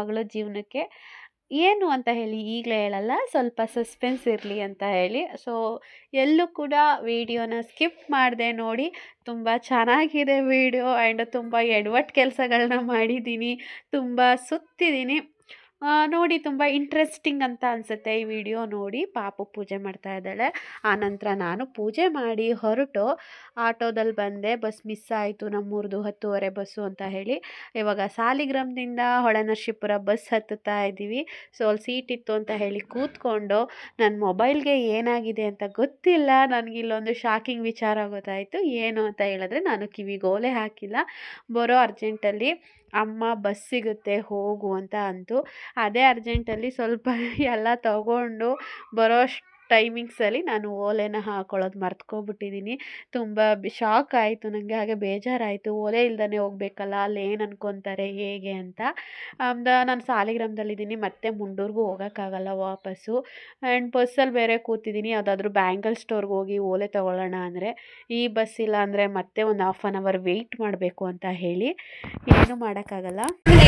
ಮಗಳ ಜೀವನಕ್ಕೆ ಏನು ಅಂತ ಹೇಳಿ ಈಗಲೇ ಹೇಳಲ್ಲ, ಸ್ವಲ್ಪ ಸಸ್ಪೆನ್ಸ್ ಇರಲಿ ಅಂತ ಹೇಳಿ. ಸೊ ಎಲ್ಲೂ ಕೂಡ ವಿಡಿಯೋನ ಸ್ಕಿಪ್ ಮಾಡಿದೆ ನೋಡಿ. ತುಂಬ ಚೆನ್ನಾಗಿದೆ ವಿಡಿಯೋ ಆ್ಯಂಡ್ ತುಂಬ ಎಡವಟ್ಟು ಕೆಲಸಗಳನ್ನ ಮಾಡಿದ್ದೀನಿ. ತುಂಬ ಸುತ್ತಿದ್ದೀನಿ. ನೋಡಿ ತುಂಬ ಇಂಟ್ರೆಸ್ಟಿಂಗ್ ಅಂತ ಅನಿಸುತ್ತೆ ಈ ವಿಡಿಯೋ ನೋಡಿ. ಪಾಪು ಪೂಜೆ ಮಾಡ್ತಾ ಇದ್ದಾಳೆ. ಆನಂತರ ನಾನು ಪೂಜೆ ಮಾಡಿ ಹೊರಟು ಆಟೋದಲ್ಲಿ ಬಂದೆ. ಬಸ್ ಮಿಸ್ ಆಯಿತು. ನಮ್ಮೂರದು ಹತ್ತುವರೆ ಬಸ್ಸು ಅಂತ ಹೇಳಿ. ಇವಾಗ ಸಾಲಿಗ್ರಾಮದಿಂದ ಹೊಳೆನರಸೀಪುರ ಬಸ್ ಹತ್ತುತ್ತಾ ಇದ್ದೀವಿ. ಸೊ ಅಲ್ಲಿ ಸೀಟ್ ಇತ್ತು ಅಂತ ಹೇಳಿ ಕೂತ್ಕೊಂಡು ನನ್ನ ಮೊಬೈಲ್ಗೆ ಏನಾಗಿದೆ ಅಂತ ಗೊತ್ತಿಲ್ಲ. ನನಗೆ ಇಲ್ಲೊಂದು ಶಾಕಿಂಗ್ ವಿಚಾರ ಗೊತ್ತಾಯಿತು. ಏನು ಅಂತ ಹೇಳಿದ್ರೆ ನಾನು ಕಿವಿಗೋಲೆ ಹಾಕಿಲ್ಲ. ಬರೋ ಅರ್ಜೆಂಟಲ್ಲಿ ಅಮ್ಮ ಬಸ್ ಸಿಗುತ್ತೆ ಹೋಗು ಅಂತ ಅಂತು. ಅದೇ ಅರ್ಜೆಂಟಲ್ಲಿ ಸ್ವಲ್ಪ ಎಲ್ಲ ತಗೊಂಡು ಬರೋಷ್ಟು ಟೈಮಿಂಗ್ಸಲ್ಲಿ ನಾನು ಓಲೆನ ಹಾಕೊಳ್ಳೋದು ಮರ್ತ್ಕೊಬಿಟ್ಟಿದ್ದೀನಿ ತುಂಬ ಶಾಕ್ ಆಯಿತು ನನಗೆ ಹಾಗೆ ಬೇಜಾರಾಯಿತು. ಓಲೆ ಇಲ್ದೇ ಹೋಗ್ಬೇಕಲ್ಲ, ಅಲ್ಲಿ ಏನು ಅನ್ಕೊತಾರೆ, ಹೇಗೆ ಅಂತ. ಅಂದ ನಾನು ಸಾಲಿಗ್ರಾಮದಲ್ಲಿದ್ದೀನಿ, ಮತ್ತೆ ಮುಂಡೂರ್ಗೂ ಹೋಗೋಕ್ಕಾಗಲ್ಲ ವಾಪಸ್ಸು. ಆ್ಯಂಡ್ ಬಸ್ಸಲ್ಲಿ ಬೇರೆ ಕೂತಿದ್ದೀನಿ, ಯಾವುದಾದ್ರೂ ಬ್ಯಾಂಗಲ್ ಸ್ಟೋರ್ಗೆ ಹೋಗಿ ಓಲೆ ತೊಗೊಳ್ಳೋಣ ಅಂದರೆ. ಈ ಬಸ್ ಇಲ್ಲ ಅಂದರೆ ಮತ್ತೆ ಒಂದು ಹಾಫ್ ಆನ್ ಅವರ್ ವೆಯ್ಟ್ ಮಾಡಬೇಕು ಅಂತ ಹೇಳಿ. ಏನೂ ಮಾಡೋಕ್ಕಾಗಲ್ಲ.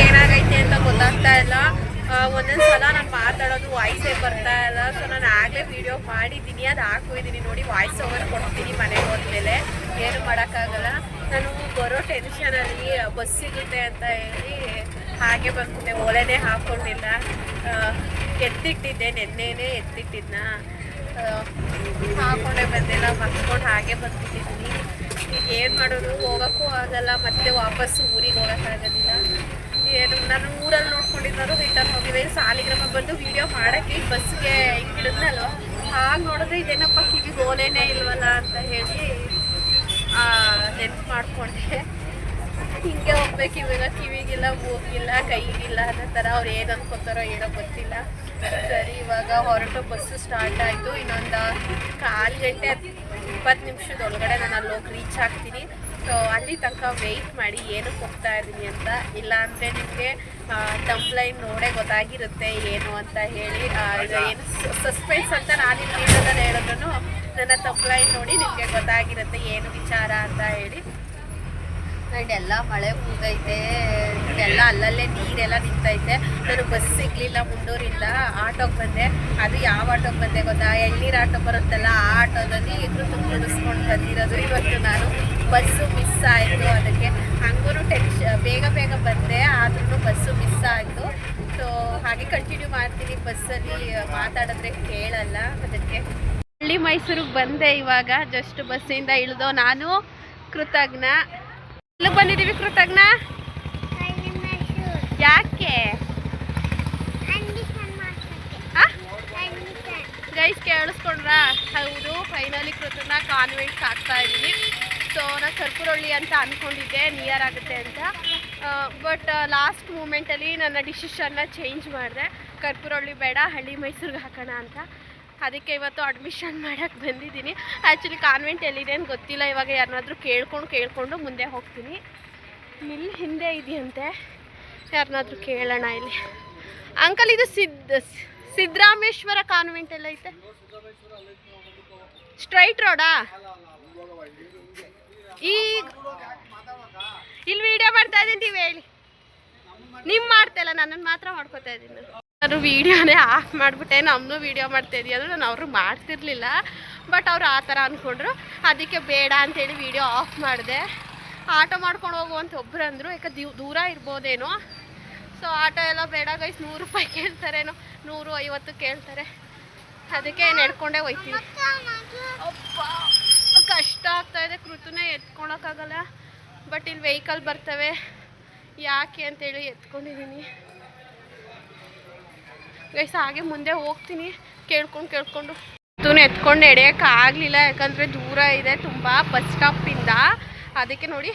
ಏನಾಗೈತೆ ಅಂತ ಗೊತ್ತಾಗ್ತಾ ಇಲ್ಲ. ಒಂದೊಂದು ಸಲ ನಾನು ಮಾತಾಡೋದು ವಾಯ್ಸೇ ಬರ್ತಾ ಇಲ್ಲ. ಸೊ ನಾನು ಆಗಲೇ ವಿಡಿಯೋ ಮಾಡಿದ್ದೀನಿ. ಅದು ಹಾಕಿದ್ದೀನಿ ನೋಡಿ ವಾಯ್ಸ್ ಓವರ್ ಕೊಡ್ತೀನಿ ಮನೆಗೆ ಹೋದ್ಮೇಲೆ. ಏನು ಮಾಡೋಕ್ಕಾಗಲ್ಲ. ನಾನು ಬರೋ ಟೆನ್ಷನಲ್ಲಿ ಬಸ್ ಸಿಗುತ್ತೆ ಅಂತ ಹೇಳಿ ಹಾಗೆ ಬಂದ್ಬಿಟ್ಟೆ. ಒಲೆನೇ ಹಾಕ್ಕೊಂಡಿಲ್ಲ. ಎತ್ತಿಟ್ಟಿದ್ದೆ. ನೆನ್ನೆನೇ ಎತ್ತಿಟ್ಟಿದ್ನ. ಹಾಕೊಂಡೆ ಬಂದಿಲ್ಲ ಮರ್ತ್ಕೊಂಡು ಹಾಗೆ ಬಂದ್ಬಿಟ್ಟಿದ್ದೀನಿ ಏನು ಮಾಡೋದು? ಹೋಗೋಕ್ಕೂ ಆಗಲ್ಲ. ಮತ್ತೆ ವಾಪಸ್ಸು ಊರಿಗೆ ಹೋಗೋಕ್ಕಾಗೋದಿಲ್ಲ ಏನು, ನಾನು ಊರಲ್ಲಿ ನೋಡ್ಕೊಂಡಿದ್ದಾರು ರಿಟರ್ನ್ ಹೋಗಿದ್ದೆ ಸಾಲಿಗ್ರಾಮ ಬಂದು ವಿಡಿಯೋ ಮಾಡೋಕ್ಕೆ ಬಸ್ಗೆ ಹಿಡಿದ್ನಲ್ವ ಹಾಗೆ ನೋಡಿದ್ರೆ ಇದೇನಪ್ಪ ಕಿವಿ ಓಲೇನೇ ಇಲ್ವಲ್ಲ ಅಂತ ಹೇಳಿ ನೆನ್ಪು ಮಾಡಿಕೊಂಡೆ. ಹಿಂಗೆ ಹೋಗ್ಬೇಕು ಇವಾಗ. ಕಿವಿಗಿಲ್ಲ, ಮೂಗಿಲ್ಲ, ಕೈಗಿಲ್ಲ ಅನ್ನೋ ಥರ ಅವ್ರು ಏನು ಅನ್ಕೋತಾರೋ ಏನೋ ಗೊತ್ತಿಲ್ಲ. ಸರಿ, ಇವಾಗ ಹೊರಟು ಬಸ್ಸು ಸ್ಟಾರ್ಟ್ ಆಯಿತು. ಇನ್ನೊಂದು ಕಾಲು ಗಂಟೆ ಇಪ್ಪತ್ತು ನಿಮಿಷದೊಳಗಡೆ ನಾನು ಅಲ್ಲಿ ಹೋಗಿ ರೀಚ್ ಆಗ್ತೀನಿ. ಸೊ ಅಲ್ಲಿ ತನಕ ವೆಯ್ಟ್ ಮಾಡಿ ಏನಕ್ಕೆ ಹೋಗ್ತಾ ಇದ್ದೀನಿ ಅಂತ. ಇಲ್ಲ ಅಂದರೆ ನಿಮಗೆ ತಂಪ್ಲೈನ್ ನೋಡೇ ಗೊತ್ತಾಗಿರುತ್ತೆ ಏನು ಅಂತ ಹೇಳಿ ಏನು ಸಸ್ಪೆನ್ಸ್ ಅಂತ ನಾನು ಇಲ್ಲಿ ಹೇಳೋದನ್ನು ಹೇಳಿದ್ರು ನನ್ನ ತಂಪ್ಲೈನ್ ನೋಡಿ ನಿಮಗೆ ಗೊತ್ತಾಗಿರುತ್ತೆ ಏನು ವಿಚಾರ ಅಂತ ಹೇಳಿ. ಆ್ಯಂಡ್ ಎಲ್ಲ ಮಳೆ ಮುಗ್ದೈತೆ ಎಲ್ಲ ಅಲ್ಲಲ್ಲೇ ನೀರೆಲ್ಲ ನಿಂತೈತೆ. ನಾನು ಬಸ್ ಸಿಗ್ಲಿಲ್ಲ ಮುಂಡೂರಿಂದ, ಆಟೋಗೆ ಬಂದೆ. ಅದು ಯಾವ ಆಟೋಗೆ ಬಂದೆ ಗೊತ್ತಾ? ಎಳ್ನೀರು ಆಟೋ ಬರುತ್ತಲ್ಲ, ಆ ಆಟೋದಲ್ಲಿ ಇಬ್ಬರು ತುಂಬಿಸ್ಕೊಂಡು ಬಂದಿರೋದು. ಇವತ್ತು ನಾನು ಬಸ್ಸು ಮಿಸ್ ಆಯಿತು ಅದಕ್ಕೆ. ಹಂಗೂ ಟೆನ್ಶ ಬೇಗ ಬೇಗ ಬಂದೆ ಆದ್ರೂ ಬಸ್ಸು ಮಿಸ್ ಆಯಿತು. ಸೊ ಹಾಗೆ ಕಂಟಿನ್ಯೂ ಮಾಡ್ತೀನಿ ಬಸ್ಸಲ್ಲಿ. ಮಾತಾಡಿದ್ರೆ ಕೇಳಲ್ಲ ಅದಕ್ಕೆ. ಹಳ್ಳಿ ಮೈಸೂರಿಗೆ ಬಂದೆ ಇವಾಗ ಜಸ್ಟ್ ಬಸ್ಸಿಂದ ಇಳಿದೋ. ನಾನು ಕೃತಜ್ಞ. ಎಲ್ಲಿಗೆ ಬಂದಿದ್ದೀವಿ ಕೃತಜ್ಞ? ಯಾಕೆ? ಗೈಸ್ ಕೇಳಿಸ್ಕೊಂಡ್ರ? ಹೌದು ಫೈನಲಿ ಕೃತಜ್ಞ ಕಾನ್ವೆಂಟ್ಗೆ ಆಗ್ತಾ ಇದ್ದೀನಿ. ಸೊ ನಾನು ಕರ್ಪೂರಳ್ಳಿ ಅಂತ ಅಂದ್ಕೊಂಡಿದ್ದೆ ನಿಯರ್ ಆಗುತ್ತೆ ಅಂತ. ಬಟ್ ಲಾಸ್ಟ್ ಮೂಮೆಂಟಲ್ಲಿ ನನ್ನ ಡಿಸಿಷನ್ನ ಚೇಂಜ್ ಮಾಡಿದೆ. ಕರ್ಪೂರಳ್ಳಿ ಬೇಡ ಹಳ್ಳಿ ಮೈಸೂರಿಗೆ ಹಾಕೋಣ ಅಂತ. ಅದಕ್ಕೆ ಇವತ್ತು ಅಡ್ಮಿಷನ್ ಮಾಡೋಕ್ಕೆ ಬಂದಿದ್ದೀನಿ. ಆ್ಯಕ್ಚುಲಿ ಕಾನ್ವೆಂಟ್ ಎಲ್ಲಿದೆ ಅಂತ ಗೊತ್ತಿಲ್ಲ. ಇವಾಗ ಯಾರನ್ನಾದ್ರೂ ಕೇಳ್ಕೊಂಡು, ಕೇಳಿಕೊಂಡು ಮುಂದೆ ಹೋಗ್ತೀನಿ. ಇಲ್ಲಿ ಹಿಂದೆ ಇದೆಯಂತೆ. ಯಾರನ್ನಾದ್ರೂ ಕೇಳೋಣ ಇಲ್ಲಿ. ಅಂಕಲ್ ಇದು ಸಿದ್ಧ ಸಿದ್ದರಾಮೇಶ್ವರ ಕಾನ್ವೆಂಟ್ ಎಲ್ಲ ಐತೆ. ಸ್ಟ್ರೈಟ್ ರೋಡಾ ಈಗ ಇಲ್ಲಿ ವಿಡಿಯೋ ಮಾಡ್ತಾ ಇದ್ದೀನಿ, ನೀವು ಹೇಳಿ. ನಿಮ್ಮ ಮಾಡ್ತಾ ನನ್ನನ್ನು ಮಾತ್ರ ಮಾಡ್ಕೋತಾ ಇದ್ದೀನಿ. ನಾನು ವಿಡಿಯೋನೇ ಆಫ್ ಮಾಡಿಬಿಟ್ಟೆ ನಮ್ಮನ್ನು ವಿಡಿಯೋ ಮಾಡ್ತಾ ಇದೀಯ ನಾನು ಅವರು ಮಾಡ್ತಿರ್ಲಿಲ್ಲ. ಬಟ್ ಅವ್ರು ಆ ಥರ ಅಂದ್ಕೊಂಡ್ರು ಅದಕ್ಕೆ ಬೇಡ ಅಂತೇಳಿ ವಿಡಿಯೋ ಆಫ್ ಮಾಡಿದೆ. ಆಟೋ ಮಾಡ್ಕೊಂಡು ಹೋಗು ಅಂತ ಒಬ್ರು ಅಂದರು. ಯಾಕೆ ದೂರ ಇರ್ಬೋದೇನೋ. ಸೊ ಆಟೋ ಎಲ್ಲ ಬೇಡ ಗೈಸ್ ನೂರು ರೂಪಾಯಿ ಕೇಳ್ತಾರೇನೋ. ನೂರು ಐವತ್ತು ಕೇಳ್ತಾರೆ. ಅದಕ್ಕೆ ನಡ್ಕೊಂಡೇ ಹೋಯ್ತೀವಿ. ಕಷ್ಟ ಆಗ್ತಾ ಇದೆ. ಕೃತನೇ ಎತ್ಕೊಳಕ್ಕಾಗಲ್ಲ. ಬಟ್ ಇಲ್ಲಿ ವೆಹಿಕಲ್ ಬರ್ತವೆ. ಯಾಕೆ ಅಂತೇಳಿ ಎತ್ಕೊಂಡಿದ್ದೀನಿ ಗೈಸ್ ಹಾಗೆ ಮುಂದೆ ಹೋಗ್ತೀನಿ. ಕೇಳ್ಕೊಂಡು ಕೇಳ್ಕೊಂಡು. ಅದನ್ನು ಎತ್ಕೊಂಡು ಎಡೆಯೋಕೆ ಆಗಲಿಲ್ಲ, ಯಾಕಂದರೆ ದೂರ ಇದೆ ತುಂಬ ಬಸ್ ಸ್ಟಾಪಿಂದ ಅದಕ್ಕೆ ನೋಡಿ.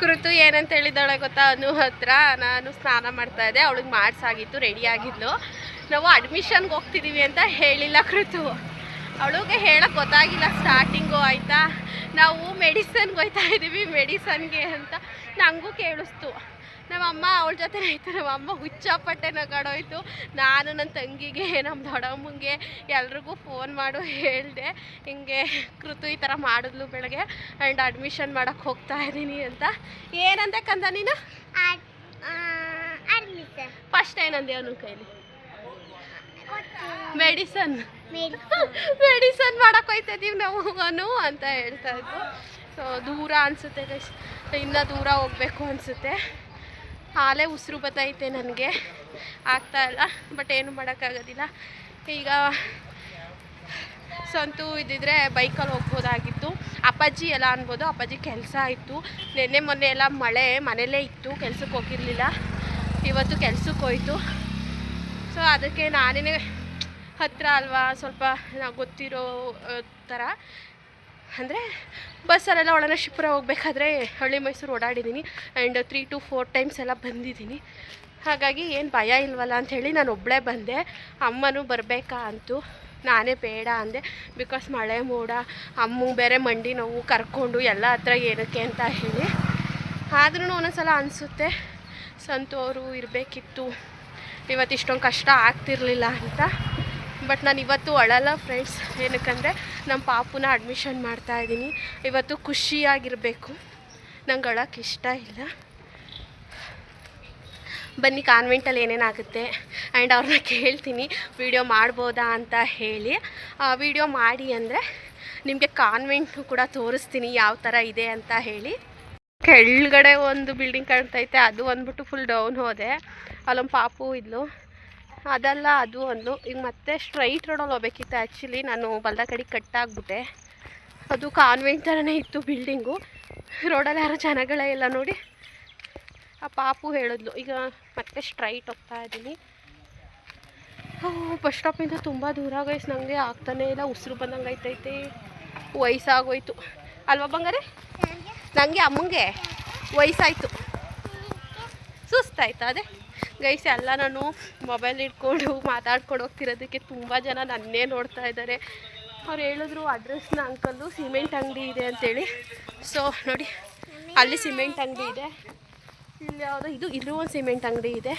ಕೃತು ಏನಂತ ಹೇಳಿದಾಳೆ ಗೊತ್ತಾ? ಅನು ಹತ್ರ ನಾನು ಸ್ನಾನ ಮಾಡ್ತಾ ಇದ್ದೆ. ಅವಳಿಗೆ ಮಾಡಿಸಾಗಿತ್ತು ರೆಡಿ ಆಗಿದ್ಲು. ನಾವು ಅಡ್ಮಿಷನ್ಗೆ ಹೋಗ್ತಿದ್ದೀವಿ ಅಂತ ಹೇಳಿಲ್ಲ ಕೃತು ಅವಳಿಗೆ ಹೇಳಕ್ಕೆ ಗೊತ್ತಾಗಿಲ್ಲ ಸ್ಟಾರ್ಟಿಂಗು ಆಯಿತಾ? ನಾವು ಮೆಡಿಸನ್ಗೆ ಹೋಗ್ತಾ ಇದ್ದೀವಿ ಮೆಡಿಸನ್ಗೆ ಅಂತ. ನನಗೂ ಕೇಳಿಸ್ತು. ನಮ್ಮಮ್ಮ ಅವಳ ಜೊತೆ ಆಯ್ತು ನಮ್ಮಮ್ಮ ಹುಚ್ಚಾಪಟ್ಟೆ ನಗಾಡೋಯ್ತು ನಾನು ನನ್ನ ತಂಗಿಗೆ ನಮ್ಮ ದೊಡ್ಡಮ್ಮಂಗೆ ಎಲ್ರಿಗೂ ಫೋನ್ ಮಾಡು ಹೇಳಿದೆ. ಹಿಂಗೆ ಕೃತು ಈ ಥರ ಮಾಡಿದ್ಲು ಬೆಳಗ್ಗೆ. ಆ್ಯಂಡ್ ಅಡ್ಮಿಷನ್ ಮಾಡೋಕ್ಕೆ ಹೋಗ್ತಾ ಇದ್ದೀನಿ ಅಂತ. ಏನಂದೆ ಕಂದ ನೀನು? ಫಸ್ಟ್ ಏನಂದೆ ಅವನು ಕೈಲಿ? ಮೆಡಿಸನ್ ಮೆಡಿಸನ್ ಮಾಡಕ್ಕೆ ಹೋಯ್ತಾ ಇದೀವಿ ನಾವು ಅವನು ಅಂತ ಹೇಳ್ತಾ ಇದ್ದು ಸೊ ದೂರ ಅನಿಸುತ್ತೆ ಇನ್ನೂ ದೂರ ಹೋಗಬೇಕು ಅನಿಸುತ್ತೆ. ಹಾಲೇ ಉಸಿರು ಬತ್ತೈತೆ ನನಗೆ. ಆಗ್ತಾ ಇಲ್ಲ, ಬಟ್ ಏನು ಮಾಡೋಕ್ಕಾಗೋದಿಲ್ಲ. ಈಗ ಸಂತು ಇದ್ದಿದ್ರೆ ಬೈಕಲ್ಲಿ ಹೋಗ್ಬೋದಾಗಿತ್ತು. ಅಪ್ಪಾಜಿ ಎಲ್ಲ ಅನ್ಬೋದು, ಅಪ್ಪಾಜಿ ಕೆಲಸ ಇತ್ತು. ನಿನ್ನೆ ಮೊನ್ನೆ ಎಲ್ಲ ಮಳೆ, ಮನೆಯಲ್ಲೇ ಇತ್ತು, ಕೆಲ್ಸಕ್ಕೆ ಹೋಗಿರಲಿಲ್ಲ. ಇವತ್ತು ಕೆಲ್ಸಕ್ಕೆ ಹೋಯ್ತು. ಸೊ ಅದಕ್ಕೆ ನಾನೇ ಹತ್ತಿರ ಅಲ್ವಾ, ಸ್ವಲ್ಪ ನಾವು ಗೊತ್ತಿರೋ ಥರ. ಅಂದರೆ ಬಸ್ಸಲ್ಲೆಲ್ಲ ಒಳನ ಶಿಪುರ ಹೋಗ್ಬೇಕಾದ್ರೆ ಹಳ್ಳಿ Mysuru ಓಡಾಡಿದ್ದೀನಿ and three to four times ಎಲ್ಲ ಬಂದಿದ್ದೀನಿ. ಹಾಗಾಗಿ ಏನು ಭಯ ಇಲ್ವಲ್ಲ ಅಂಥೇಳಿ ನಾನು ಒಬ್ಬಳೇ ಬಂದೆ. ಅಮ್ಮನೂ ಬರಬೇಕಾ ಅಂತು. ನಾನೇ ಬೇಡ ಅಂದೆ. ಬಿಕಾಸ್ ಮಳೆ ಮೋಡ, ಅಮ್ಮ ಬೇರೆ ಮಂಡಿ ನೋವು ಕರ್ಕೊಂಡು ಎಲ್ಲ ಹತ್ರ ಏನಕ್ಕೆ ಅಂತ ಹೇಳಿ. ಆದ್ರೂ ಒಂದೊಂದ್ಸಲ ಅನಿಸುತ್ತೆ. ಸಂತು ಅವರು ಇರಬೇಕಿತ್ತು. ಇವತ್ತು ಇಷ್ಟೊಂದು ಕಷ್ಟ ಆಗ್ತಿರಲಿಲ್ಲ ಅಂತ. ಬಟ್ ನಾನು ಇವತ್ತು ಅಳಲ್ಲ ಫ್ರೆಂಡ್ಸ್ ಏನಕ್ಕಂದರೆ ನಮ್ಮ ಪಾಪುನ ಅಡ್ಮಿಷನ್ ಮಾಡ್ತಾ ಇದ್ದೀನಿ. ಇವತ್ತು ಖುಷಿಯಾಗಿರಬೇಕು. ನಂಗೆ ಅಳಕ್ಕೆ ಇಷ್ಟ ಇಲ್ಲ. ಬನ್ನಿ ಕಾನ್ವೆಂಟಲ್ಲಿ ಏನೇನಾಗುತ್ತೆ ಆ್ಯಂಡ್ ಅವ್ರನ್ನ ಕೇಳ್ತೀನಿ. ವಿಡಿಯೋ ಮಾಡ್ಬೋದಾ ಅಂತ ಹೇಳಿ. ವಿಡಿಯೋ ಮಾಡಿ ಅಂದರೆ ನಿಮಗೆ ಕಾನ್ವೆಂಟು ಕೂಡ ತೋರಿಸ್ತೀನಿ ಯಾವ ಥರ ಇದೆ ಅಂತ ಹೇಳಿ. ಕೆಳಗಡೆ ಒಂದು ಬಿಲ್ಡಿಂಗ್ ಕಾಣ್ತೈತೆ, ಅದು ಅಂದ್ಬಿಟ್ಟು ಫುಲ್ ಡೌನ್ ಹೋದೆ. ಅಲ್ಲೊಂದು ಪಾಪು ಇದ್ಲು. ಅದಲ್ಲ ಅದು ಒಂದು. ಈಗ ಮತ್ತೆ ಸ್ಟ್ರೈಟ್ ರೋಡಲ್ಲಿ ಹೋಗ್ಬೇಕಿತ್ತು. ಆ್ಯಕ್ಚುಲಿ ನಾನು ಬಲ್ದ ಕಡೆ ಕಟ್ಟಾಗ್ಬಿಟ್ಟೆ. ಅದು ಕಾನ್ವೆಂಟ್ ಥರನೇ ಇತ್ತು ಬಿಲ್ಡಿಂಗು ರೋಡಲ್ಲಿ ಯಾರು ಜನಗಳೇ ಇಲ್ಲ ನೋಡಿ. ಆ ಪಾಪು ಹೇಳಿದ್ಲು ಈಗ ಮತ್ತೆ ಸ್ಟ್ರೈಟ್ ಹೋಗ್ತಾ ಇದ್ದೀನಿ. ಬಸ್ ಸ್ಟಾಪಿಂದ ತುಂಬ ದೂರ ಗೈಸ್ ನನಗೆ ಆಗ್ತಾನೇ ಇಲ್ಲ. ಉಸಿರು ಬಂದಂಗೆ ಆಯ್ತೈತೆ. ವಯಸ್ಸಾಗೋಯ್ತು. ಅಲ್ವಾ ಬಂಗಾರೆ? ನನಗೆ ಅಮ್ಮಂಗೆ. ವಯಸ್ಸಾಯಿತು. ಸುಸ್ತಾಯ್ತು ಅದೇ? ಗೈಸ್, ಎಲ್ಲ ನಾನು ಮೊಬೈಲ್ ಇಟ್ಕೊಂಡು ಮಾತಾಡ್ಕೊಂಡು ಹೋಗ್ತಿರೋದಕ್ಕೆ ತುಂಬ ಜನ ನನ್ನೇ ನೋಡ್ತಾ ಇದ್ದಾರೆ. ಅವ್ರು ಹೇಳಿದ್ರು ಅಡ್ರೆಸ್ನ ಅಂಕಲ್ಲು ಸಿಮೆಂಟ್ ಅಂಗಡಿ ಇದೆ ಅಂತೇಳಿ. ಸೊ ನೋಡಿ, ಅಲ್ಲಿ ಸಿಮೆಂಟ್ ಅಂಗಡಿ ಇದೆ. ಇಲ್ಲಿ ಯಾವುದೋ, ಇದು, ಇಲ್ಲೂ ಒಂದು ಸಿಮೆಂಟ್ ಅಂಗಡಿ ಇದೆ.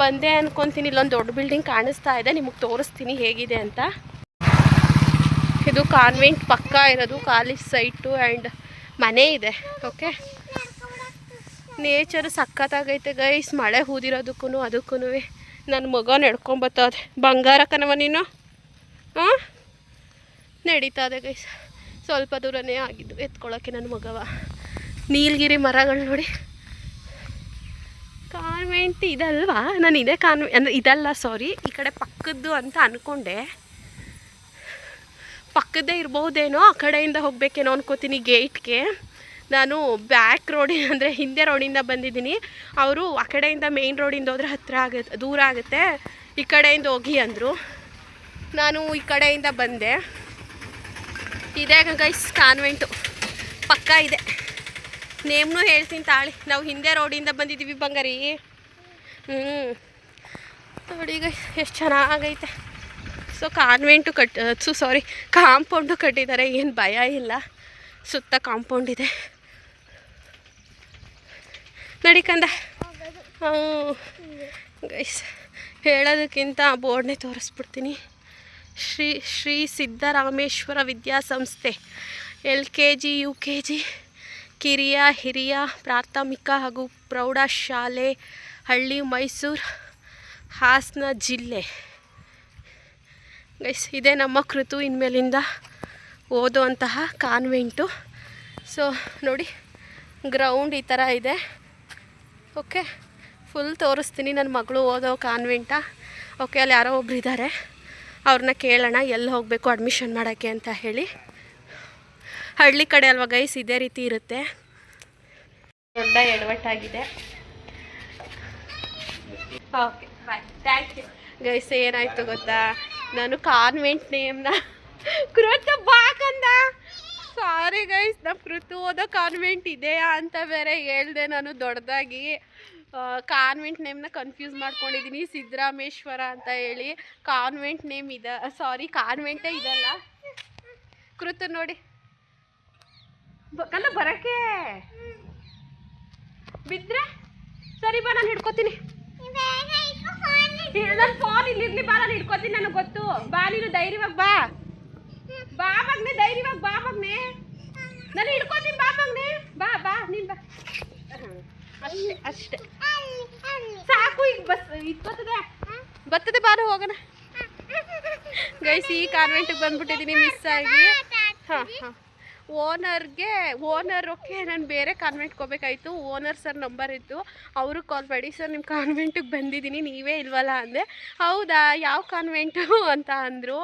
ಬಂದೆ ಅನ್ಕೊತೀನಿ, ಇಲ್ಲೊಂದು ದೊಡ್ಡ ಬಿಲ್ಡಿಂಗ್ ಕಾಣಿಸ್ತಾ ಇದೆ, ನಿಮಗೆ ತೋರಿಸ್ತೀನಿ ಹೇಗಿದೆ ಅಂತ. ಇದು ಕಾನ್ವೆಂಟ್ ಪಕ್ಕ ಇರೋದು ಕಾಲೇಜ್ ಸೈಟು ಆ್ಯಂಡ್ ಮನೆ ಇದೆ ಓಕೆ ನೇಚರ್ ಸಖತ್ತಾಗೈತೆ ಗೈಸ್. ಮಳೆ ಹೂದಿರೋದಕ್ಕೂ ಅದಕ್ಕೂ ನನ್ನ ಮಗ ನಡ್ಕೊಂಬತ್ತದೆ. ಬಂಗಾರ ಕನವ ನೀನು? ಹಾಂ ನಡೀತದೆ ಗೈಸ್. ಸ್ವಲ್ಪ ದೂರನೇ ಆಗಿದ್ದು. ಎತ್ಕೊಳ್ಳೋಕ್ಕೆ ನನ್ನ ಮಗವ. ನೀಲಗಿರಿ ಮರಗಳು ನೋಡಿ. ಕಾನ್ವೆಂಟ್ ಇದಲ್ವಾ? ನಾನು ಇದೇ ಕಾನ್ವೆ, ಅಂದರೆ ಇದಲ್ಲ ಸಾರಿ ಈ ಕಡೆ ಪಕ್ಕದ್ದು ಅಂತ ಅಂದ್ಕೊಂಡೆ ಪಕ್ಕದ್ದೇ ಇರ್ಬೋದೇನೋ ಆ ಕಡೆಯಿಂದ ಹೋಗಬೇಕೇನೋ ಅನ್ಕೋತೀನಿ ಗೇಟ್ಗೆ. ನಾನು ಬ್ಯಾಕ್ ರೋಡಿ ಅಂದರೆ ಹಿಂದೆ ರೋಡಿಂದ ಬಂದಿದ್ದೀನಿ. ಅವರು ಆ ಕಡೆಯಿಂದ ಮೇಯ್ನ್ ರೋಡಿಂದ ಹೋದರೆ ಹತ್ತಿರ ಆಗುತ್ತೆ, ದೂರ ಆಗುತ್ತೆ. ಈ ಕಡೆಯಿಂದ ಹೋಗಿ ಅಂದರು. ನಾನು ಈ ಕಡೆಯಿಂದ ಬಂದೆ. ಇದೇ ಗೈಸ್ ಕಾನ್ವೆಂಟು ಪಕ್ಕ ಇದೆ. ನೇಮ್ನು ಹೇಳ್ತೀನಿ ತಾಳಿ. ನಾವು ಹಿಂದೆ ರೋಡಿಂದ ಬಂದಿದ್ದೀವಿ ಬಂಗಾರಿ. ಹ್ಞೂ ನೋಡಿ ಈಗ ಎಷ್ಟು ಚೆನ್ನಾಗೈತೆ. So convent cut so sorry compound ಕಟ್ಟಿದ್ದಾರೆ, ಏನು ಭಯ ಇಲ್ಲ. ಸುತ್ತ ಕಾಂಪೌಂಡ್ ಇದೆ. ನಡಿಕಂದ ಕಂದ. ಗೈಸ್, ಹೇಳೋದಕ್ಕಿಂತ ಬೋರ್ಡ್ನೇ ತೋರಿಸ್ಬಿಡ್ತೀನಿ. ಶ್ರೀ ಶ್ರೀ ಸಿದ್ದರಾಮೇಶ್ವರ ವಿದ್ಯಾಸಂಸ್ಥೆ, L K G, U K G, ಕಿರಿಯ, ಹಿರಿಯ, ಪ್ರಾಥಮಿಕ ಹಾಗೂ ಪ್ರೌಢಶಾಲೆ, ಹಳ್ಳಿ, ಮೈಸೂರು, ಹಾಸನ ಜಿಲ್ಲೆ. ಗೈಸ್, ಇದೇ ನಮ್ಮ ಕೃತು ಇನ್ಮೇಲಿಂದ ಓದುವಂತಹ ಕಾನ್ವೆಂಟು. ಸೊ, ನೋಡಿ, ಗ್ರೌಂಡ್ ಈ ಥರ ಇದೆ. ಓಕೆ ಫುಲ್ ತೋರಿಸ್ತೀನಿ ನನ್ನ ಮಗಳು ಓದೋ ಕಾನ್ವೆಂಟ ಓಕೆ, ಅಲ್ಲಿ ಯಾರೋ ಒಬ್ರು ಇದ್ದಾರೆ ಅವ್ರನ್ನ ಕೇಳೋಣ, ಎಲ್ಲಿ ಹೋಗಬೇಕು ಅಡ್ಮಿಷನ್ ಮಾಡೋಕ್ಕೆ ಅಂತ ಹೇಳಿ. ಹಳ್ಳಿ ಕಡೆ ಅಲ್ವಾ ಗೈಸ್ ಇದೇ ರೀತಿ ಇರುತ್ತೆ. ದೊಡ್ಡ ಎಡವಟ್ಟಾಗಿದೆ. Okay bye thank you guys ಏನಾಯ್ತು ಗೊತ್ತಾ? ನಾನು ಕಾನ್ವೆಂಟ್ ನೇಮ್ನ ಕೃತ ಬಾಕಂದ ಸಾರಿ ಗೈಸ್ ನಮ್ಮ ಕೃತು ಓದೋ ಕಾನ್ವೆಂಟ್ ಇದೆಯಾ ಅಂತ ಬೇರೆ ಹೇಳ್ದೆ ನಾನು ದೊಡ್ಡದಾಗಿ. ಕಾನ್ವೆಂಟ್ ನೇಮ್ನ ಕನ್ಫ್ಯೂಸ್ ಮಾಡ್ಕೊಂಡಿದ್ದೀನಿ ಸಿದ್ದರಾಮೇಶ್ವರ ಅಂತ ಹೇಳಿ. ಕಾನ್ವೆಂಟ್ ನೇಮ್ ಇದೆ ಸಾರಿ ಕಾನ್ವೆಂಟೇ ಇದಲ್ಲ. ಕೃತು ನೋಡಿ. ಕಂದ ಬರಕ್ಕೆ. ಬಿದ್ರೆ? ಸರಿ ಬಾ ನಾನು ಹಿಡ್ಕೊತೀನಿ. ನನ್ನ ಫೋನ್ ಇಲ್ಲಿ ಇರ್ಲಿ ಬಾ ನಾನು ಹಿಡ್ಕೋತೀನಿ ನನಗೆ ಗೊತ್ತು. ಬಾ ನೀನು ಧೈರ್ಯವಾಗಿ ಬಾ. ಬಾ ಮಗ್ನೆ ಧೈರ್ಯವಾಗಿ ಬಾ ಮಗ್ನೆ ನಾನು ಹಿಡ್ಕೊತೀನಿ ಬಾ ಮಗ್ನೆ ಬಾ ಬಾ ನೀನ್ ಬಾ. ಅಷ್ಟೇ ಸಾಕು ಈಗ ಬಸ್ ಇದು ಬರ್ತದೆ. ಬರ್ತದೆ ಬಾರ ಹೋಗೋಣ. ಗೈಸ್ ಈ ಕಾನ್ವೆಂಟಿಗೆ ಬಂದ್ಬಿಟ್ಟಿದ್ದೀನಿ ಮಿಸ್ ಆಗಿ. ಹಾಂ ಹಾಂ. ಓನರ್ಗೆ ಓನರ್ ಓಕೆ ನಾನು ಬೇರೆ ಕಾನ್ವೆಂಟ್ಗೆ ಹೋಗ್ಬೇಕಾಯ್ತು. ಓನರ್ ಸರ್ ನಂಬರ್ ಇತ್ತು. ಅವರು ಕಾಲ್ ಮಾಡಿ ಸರ್ ನಿಮ್ಮ ಕಾನ್ವೆಂಟಿಗೆ ಬಂದಿದ್ದೀನಿ ನೀವೇ ಇಲ್ವಲ್ಲ? ಅಂದೆ. ಹೌದಾ ಯಾವ ಕಾನ್ವೆಂಟು ಅಂತ ಅಂದರು.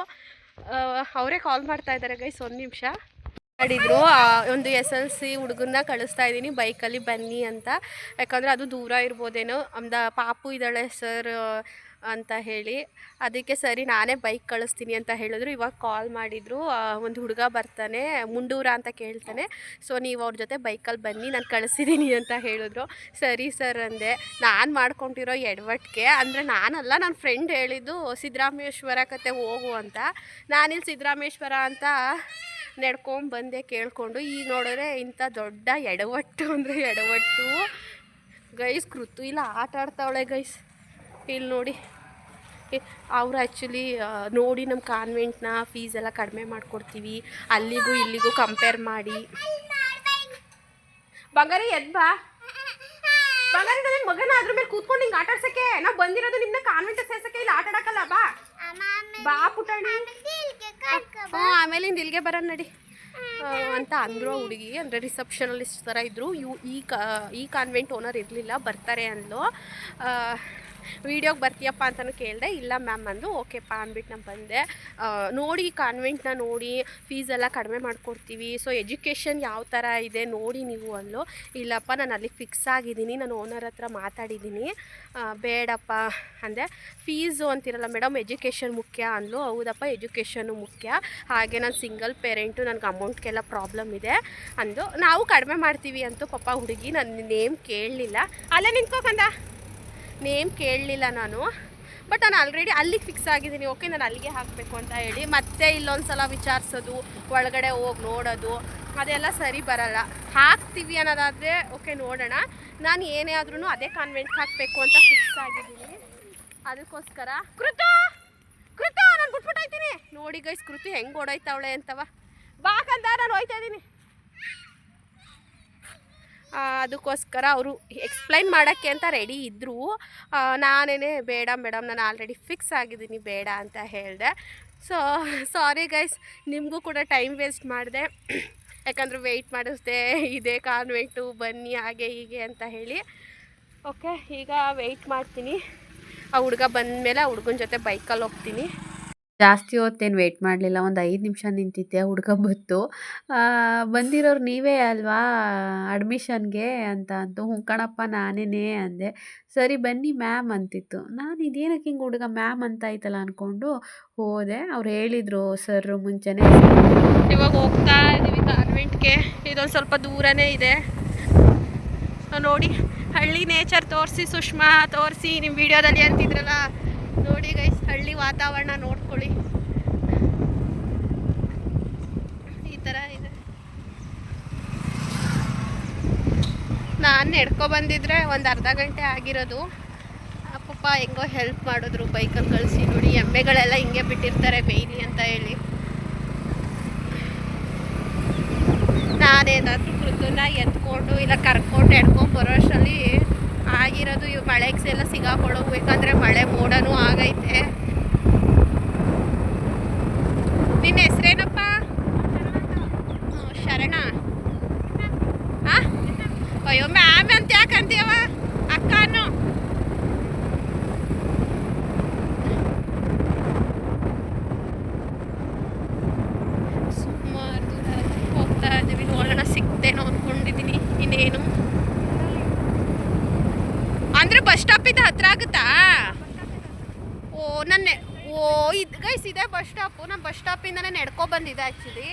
ಅವರೇ ಕಾಲ್ ಮಾಡ್ತಾ ಇದ್ದಾರೆ ಗೈಸ್ ಒಂದು ನಿಮಿಷ. ಮಾಡಿದ್ರು. ಒಂದು ಎಸ್ ಎಲ್ ಸಿ ಹುಡುಗನ್ನ ಕಳಿಸ್ತಾ ಇದ್ದೀನಿ ಬೈಕಲ್ಲಿ ಬನ್ನಿ ಅಂತ. ಯಾಕಂದರೆ ಅದು ದೂರ ಇರ್ಬೋದೇನೋ. ಅಮ್ದ ಪಾಪು ಇದ್ದಾಳೆ ಸರ್ ಅಂತ ಹೇಳಿ. ಅದಕ್ಕೆ ಸರಿ ನಾನೇ ಬೈಕ್ ಕಳಿಸ್ತೀನಿ ಅಂತ ಹೇಳಿದ್ರು. ಇವಾಗ ಕಾಲ್ ಮಾಡಿದರು. ಒಂದು ಹುಡುಗ ಬರ್ತಾನೆ, ಮುಂಡೂರ ಅಂತ ಕೇಳ್ತಾನೆ. ಸೊ ನೀವು ಅವ್ರ ಜೊತೆ ಬೈಕಲ್ಲಿ ಬನ್ನಿ, ನಾನು ಕಳಿಸಿದ್ದೀನಿ ಅಂತ ಹೇಳಿದ್ರು. ಸರಿ ಸರ್ ಅಂದೆ. ನಾನು ಮಾಡ್ಕೊಂಡಿರೋ ಎಡವಟ್ಟಿಗೆ ಅಂದರೆ ನಾನಲ್ಲ ನನ್ನ ಫ್ರೆಂಡ್ ಹೇಳಿದ್ದು ಸಿದ್ದರಾಮೇಶ್ವರ ಕತೆ ಹೋಗು ಅಂತ. ನಾನಿಲ್ಲಿ ಸಿದ್ದರಾಮೇಶ್ವರ ಅಂತ ನಡ್ಕೊಂಬಂದೆ ಕೇಳಿಕೊಂಡು. ಈಗ ನೋಡಿದ್ರೆ ಇಂಥ ದೊಡ್ಡ ಎಡವಟ್ಟು, ಅಂದರೆ ಎಡವಟ್ಟು. ಗೈಸ್ ಕೃತು ಇಲ್ಲ, ಆಟ ಆಡ್ತಾವಳೆ ಗೈಸ್ ಇಲ್ಲಿ ನೋಡಿ. ಅವ್ರು ಆ್ಯಕ್ಚುಲಿ ನೋಡಿ ನಮ್ಮ ಕಾನ್ವೆಂಟ್ನ ಫೀಸ್ ಎಲ್ಲ ಕಡಿಮೆ ಮಾಡಿಕೊಡ್ತೀವಿ. ಅಲ್ಲಿಗೂ ಇಲ್ಲಿಗೂ ಕಂಪೇರ್ ಮಾಡಿ. ಬಂಗಾರಿ, ಎದ್ ಬಾ. ಬಂಗಾರಿ, ನನ್ನ ಮಗನ ಅದ್ರ ಮೇಲೆ ಕೂತ್ಕೊಂಡು ಹಿಂಗೆ ಆಟ ಆಡ್ಸಕ್ಕೆ. ನಾವು ಬಂದಿರೋದು ನಿಮ್ಮನ್ನ ಕಾನ್ವೆಂಟ್ ಸೇರ್ಸಕ್ಕೆ. ಇಲ್ಲಿ, ಆಟ ಆಡಕ್ಕಲ್ಲ, ಬಾ. ಬಾ ಪುಟಾಣಿ. ಹ್ಞೂ ಆಮೇಲೆ ಇಂದ ಇಲ್ಲಿಗೆ ಬರೋಣ ನಡಿ. ಅಂತ ಅಂದರು ಹುಡುಗಿ. ಅಂದರೆ ರಿಸೆಪ್ಷನಲಿಸ್ಟ್ ಥರ ಇದ್ದರು ಇವು ಈ ಕಾ, ಈ ಕಾನ್ವೆಂಟ್ ಓನರ್ ಇರಲಿಲ್ಲ, ಬರ್ತಾರೆ ಅಂದ್ಲು. ವೀಡಿಯೋಗೆ ಬರ್ತೀಯಪ್ಪ ಅಂತಲೂ ಕೇಳಿದೆ, ಇಲ್ಲ ಮ್ಯಾಮ್ ಅಂದು, ಓಕೆಪ್ಪ ಅಂದ್ಬಿಟ್ಟು ನಾನು ಬಂದೆ. ನೋಡಿ ಕಾನ್ವೆಂಟ್ನ ನೋಡಿ ಫೀಸ್ ಎಲ್ಲ ಕಡಿಮೆ ಮಾಡಿಕೊಡ್ತೀವಿ. ಸೊ ಎಜುಕೇಷನ್ ಯಾವ ಥರ ಇದೆ ನೋಡಿ ನೀವು ಅಲ್ಲೋ. ಇಲ್ಲಪ್ಪ, ನಾನು ಅಲ್ಲಿ ಫಿಕ್ಸ್ ಆಗಿದ್ದೀನಿ, ನಾನು ಓನರ್ ಹತ್ರ ಮಾತಾಡಿದ್ದೀನಿ. ಬೇಡಪ್ಪ ಅಂದೆ. ಫೀಸು ಅಂತಿರಲ್ಲ ಮೇಡಮ್ ಎಜುಕೇಷನ್ ಮುಖ್ಯ ಅಂದ್ಲು. ಹೌದಪ್ಪ ಎಜುಕೇಷನು ಮುಖ್ಯ. ಹಾಗೆ ನಾನು ಸಿಂಗಲ್ ಪೇರೆಂಟು ನನಗೆ ಅಮೌಂಟ್ಗೆಲ್ಲ ಪ್ರಾಬ್ಲಮ್ ಇದೆ ಅಂದು. ನಾವು ಕಡಿಮೆ ಮಾಡ್ತೀವಿ ಅಂತೂ ಪಾಪ ಹುಡುಗಿ ನನ್ನ ನೇಮ್ ಕೇಳಲಿಲ್ಲ. ಅಲ್ಲೇ ನಿಂತ್ಕೋಕಂದ ನೇಮ್ ಕೇಳಲಿಲ್ಲ ನಾನು. ಬಟ್ ನಾನು ಆಲ್ರೆಡಿ ಅಲ್ಲಿಗೆ ಫಿಕ್ಸ್ ಆಗಿದ್ದೀನಿ. ಓಕೆ ನಾನು ಅಲ್ಲಿಗೆ ಹಾಕಬೇಕು ಅಂತ ಹೇಳಿ. ಮತ್ತೆ ಇಲ್ಲೊಂದು ಸಲ ವಿಚಾರಿಸೋದು, ಒಳಗಡೆ ಹೋಗಿ ನೋಡೋದು, ಅದೆಲ್ಲ ಸರಿ ಬರಲ್ಲ. ಹಾಕ್ತೀವಿ ಅನ್ನೋದಾದರೆ ಓಕೆ ನೋಡೋಣ. ನಾನು ಏನೇ ಆದ್ರೂ ಅದೇ ಕಾನ್ವೆಂಟ್ಗೆ ಹಾಕಬೇಕು ಅಂತ ಫಿಕ್ಸ್ ಆಗಿದ್ದೀನಿ. ಅದಕ್ಕೋಸ್ಕರ ಕೃತು! ಕೃತ, ನಾನು ಬಿಟ್ಬಿಟ್ಟೈತೀನಿ ನೋಡಿ ಗೈಸ್ ಕೃತಿ ಹೆಂಗೆ ಓಡೋಯ್ತಾವಳೆ ಅಂತವ. ಬಾಕಂದ ನಾನು ಹೋಯ್ತಾ ಇದ್ದೀನಿ. ಅದಕ್ಕೋಸ್ಕರ ಅವರು ಎಕ್ಸ್ಪ್ಲೈನ್ ಮಾಡೋಕ್ಕೆ ಅಂತ ರೆಡಿ ಇದ್ದರು ನಾನೇ ಬೇಡ ಮೇಡಮ್ ನಾನು ಆಲ್ರೆಡಿ ಫಿಕ್ಸ್ ಆಗಿದ್ದೀನಿ, ಬೇಡ ಅಂತ ಹೇಳಿದೆ. ಸೊ ಸಾರಿ ಗೈಸ್ ನಿಮಗೂ ಕೂಡ ಟೈಮ್ ವೇಸ್ಟ್ ಮಾಡಿದೆ. ಯಾಕಂದರೆ ವೆಯ್ಟ್ ಮಾಡಿಸ್ದೆ, ಇದೇ ಕಾನ್ವೆಂಟು ಬನ್ನಿ, ಹಾಗೆ, ಹೀಗೆ ಅಂತ ಹೇಳಿ. ಓಕೆ ಈಗ ವೆಯ್ಟ್ ಮಾಡ್ತೀನಿ. ಆ ಹುಡುಗ ಬಂದಮೇಲೆ ಆ ಹುಡುಗನ ಜೊತೆ ಬೈಕಲ್ಲಿ ಹೋಗ್ತೀನಿ. ಜಾಸ್ತಿ ಹೊತ್ತೇನು ವೆಯ್ಟ್ ಮಾಡಲಿಲ್ಲ. ಒಂದು ಐದು ನಿಮಿಷ ನಿಂತಿದ್ದೆ ಹುಡುಗ ಬಂತು ಬಂದಿರೋರು ನೀವೇ ಅಲ್ವಾ ಅಡ್ಮಿಷನ್ಗೆ ಅಂತ ಅಂತು. ಹ್ಞೂ ಕಣಪ್ಪ ನಾನೇನೇ ಅಂದೆ. ಸರಿ ಬನ್ನಿ ಮ್ಯಾಮ್ ಅಂತಿತ್ತು. ನಾನು ಇದೇನಕ್ಕೆ ಹಿಂಗೆ ಹುಡುಗ ಮ್ಯಾಮ್ ಅಂತ ಆಯ್ತಲ್ಲ ಅಂದ್ಕೊಂಡು ಹೋದೆ. ಅವ್ರು ಹೇಳಿದರು ಸರ್ ಮುಂಚೆನೇ. ಇವಾಗ ಹೋಗ್ತಾ ಇದ್ದೀವಿ ಕಾನ್ವೆಂಟ್ಗೆ ಇದೊಂದು ಸ್ವಲ್ಪ ದೂರನೇ ಇದೆ. ನೋಡಿ ಹಳ್ಳಿ ನೇಚರ್ ತೋರಿಸಿ ಸುಷ್ಮಾ ತೋರಿಸಿ ನಿಮ್ಮ ವಿಡಿಯೋದಲ್ಲಿ ಅಂತಿದ್ರಲ್ಲ. ನೋಡಿ ಗೈಸ್ ಹಳ್ಳಿ ವಾತಾವರಣ ನೋಡ್ಕೊಳ್ಳಿ. ಈ ಥರ ಇದೆ. ನಾನು ನಡ್ಕೊ ಬಂದಿದ್ರೆ ಒಂದು ಅರ್ಧ ಗಂಟೆ ಆಗಿರೋದು. ಅಪ್ಪಪ್ಪ ಪಾಪ ಹೆಂಗೋ ಹೆಲ್ಪ್ ಮಾಡಿದ್ರು ಬೈಕಲ್ಲಿ ಕಳಿಸಿ ನೋಡಿ, ಎಮ್ಮೆಗಳೆಲ್ಲ ಹಿಂಗೆ ಬಿಟ್ಟಿರ್ತಾರೆ ಬೇಯ್ಲಿ ಅಂತ ಹೇಳಿ. ನಾನೇನಾದರೂ ಕೃತನ ಎತ್ಕೊಂಡು ಇಲ್ಲ ಕರ್ಕೊಂಡು ಎಡ್ಕೊಂಡು ಬರೋ ಅಷ್ಟರಲ್ಲಿ ಆಗಿರೋದು ಇವು ಮಳೆಗೆ ಎಲ್ಲ ಸಿಗಾಕೊಳ್ಳೋ ಯಾಕಂದರೆ ಮಳೆ ಮೋಡನೂ ಆಗೈತೆ. ನಿನ್ನ ಹೆಸ್ರೇನಪ್ಪ? ಶರಣ? ಅಯ್ಯೋ, ಮ್ಯಾಮ್ ಅಂತ ಯಾಕೆ ಇದು ಆ್ಯಕ್ಚುಲಿ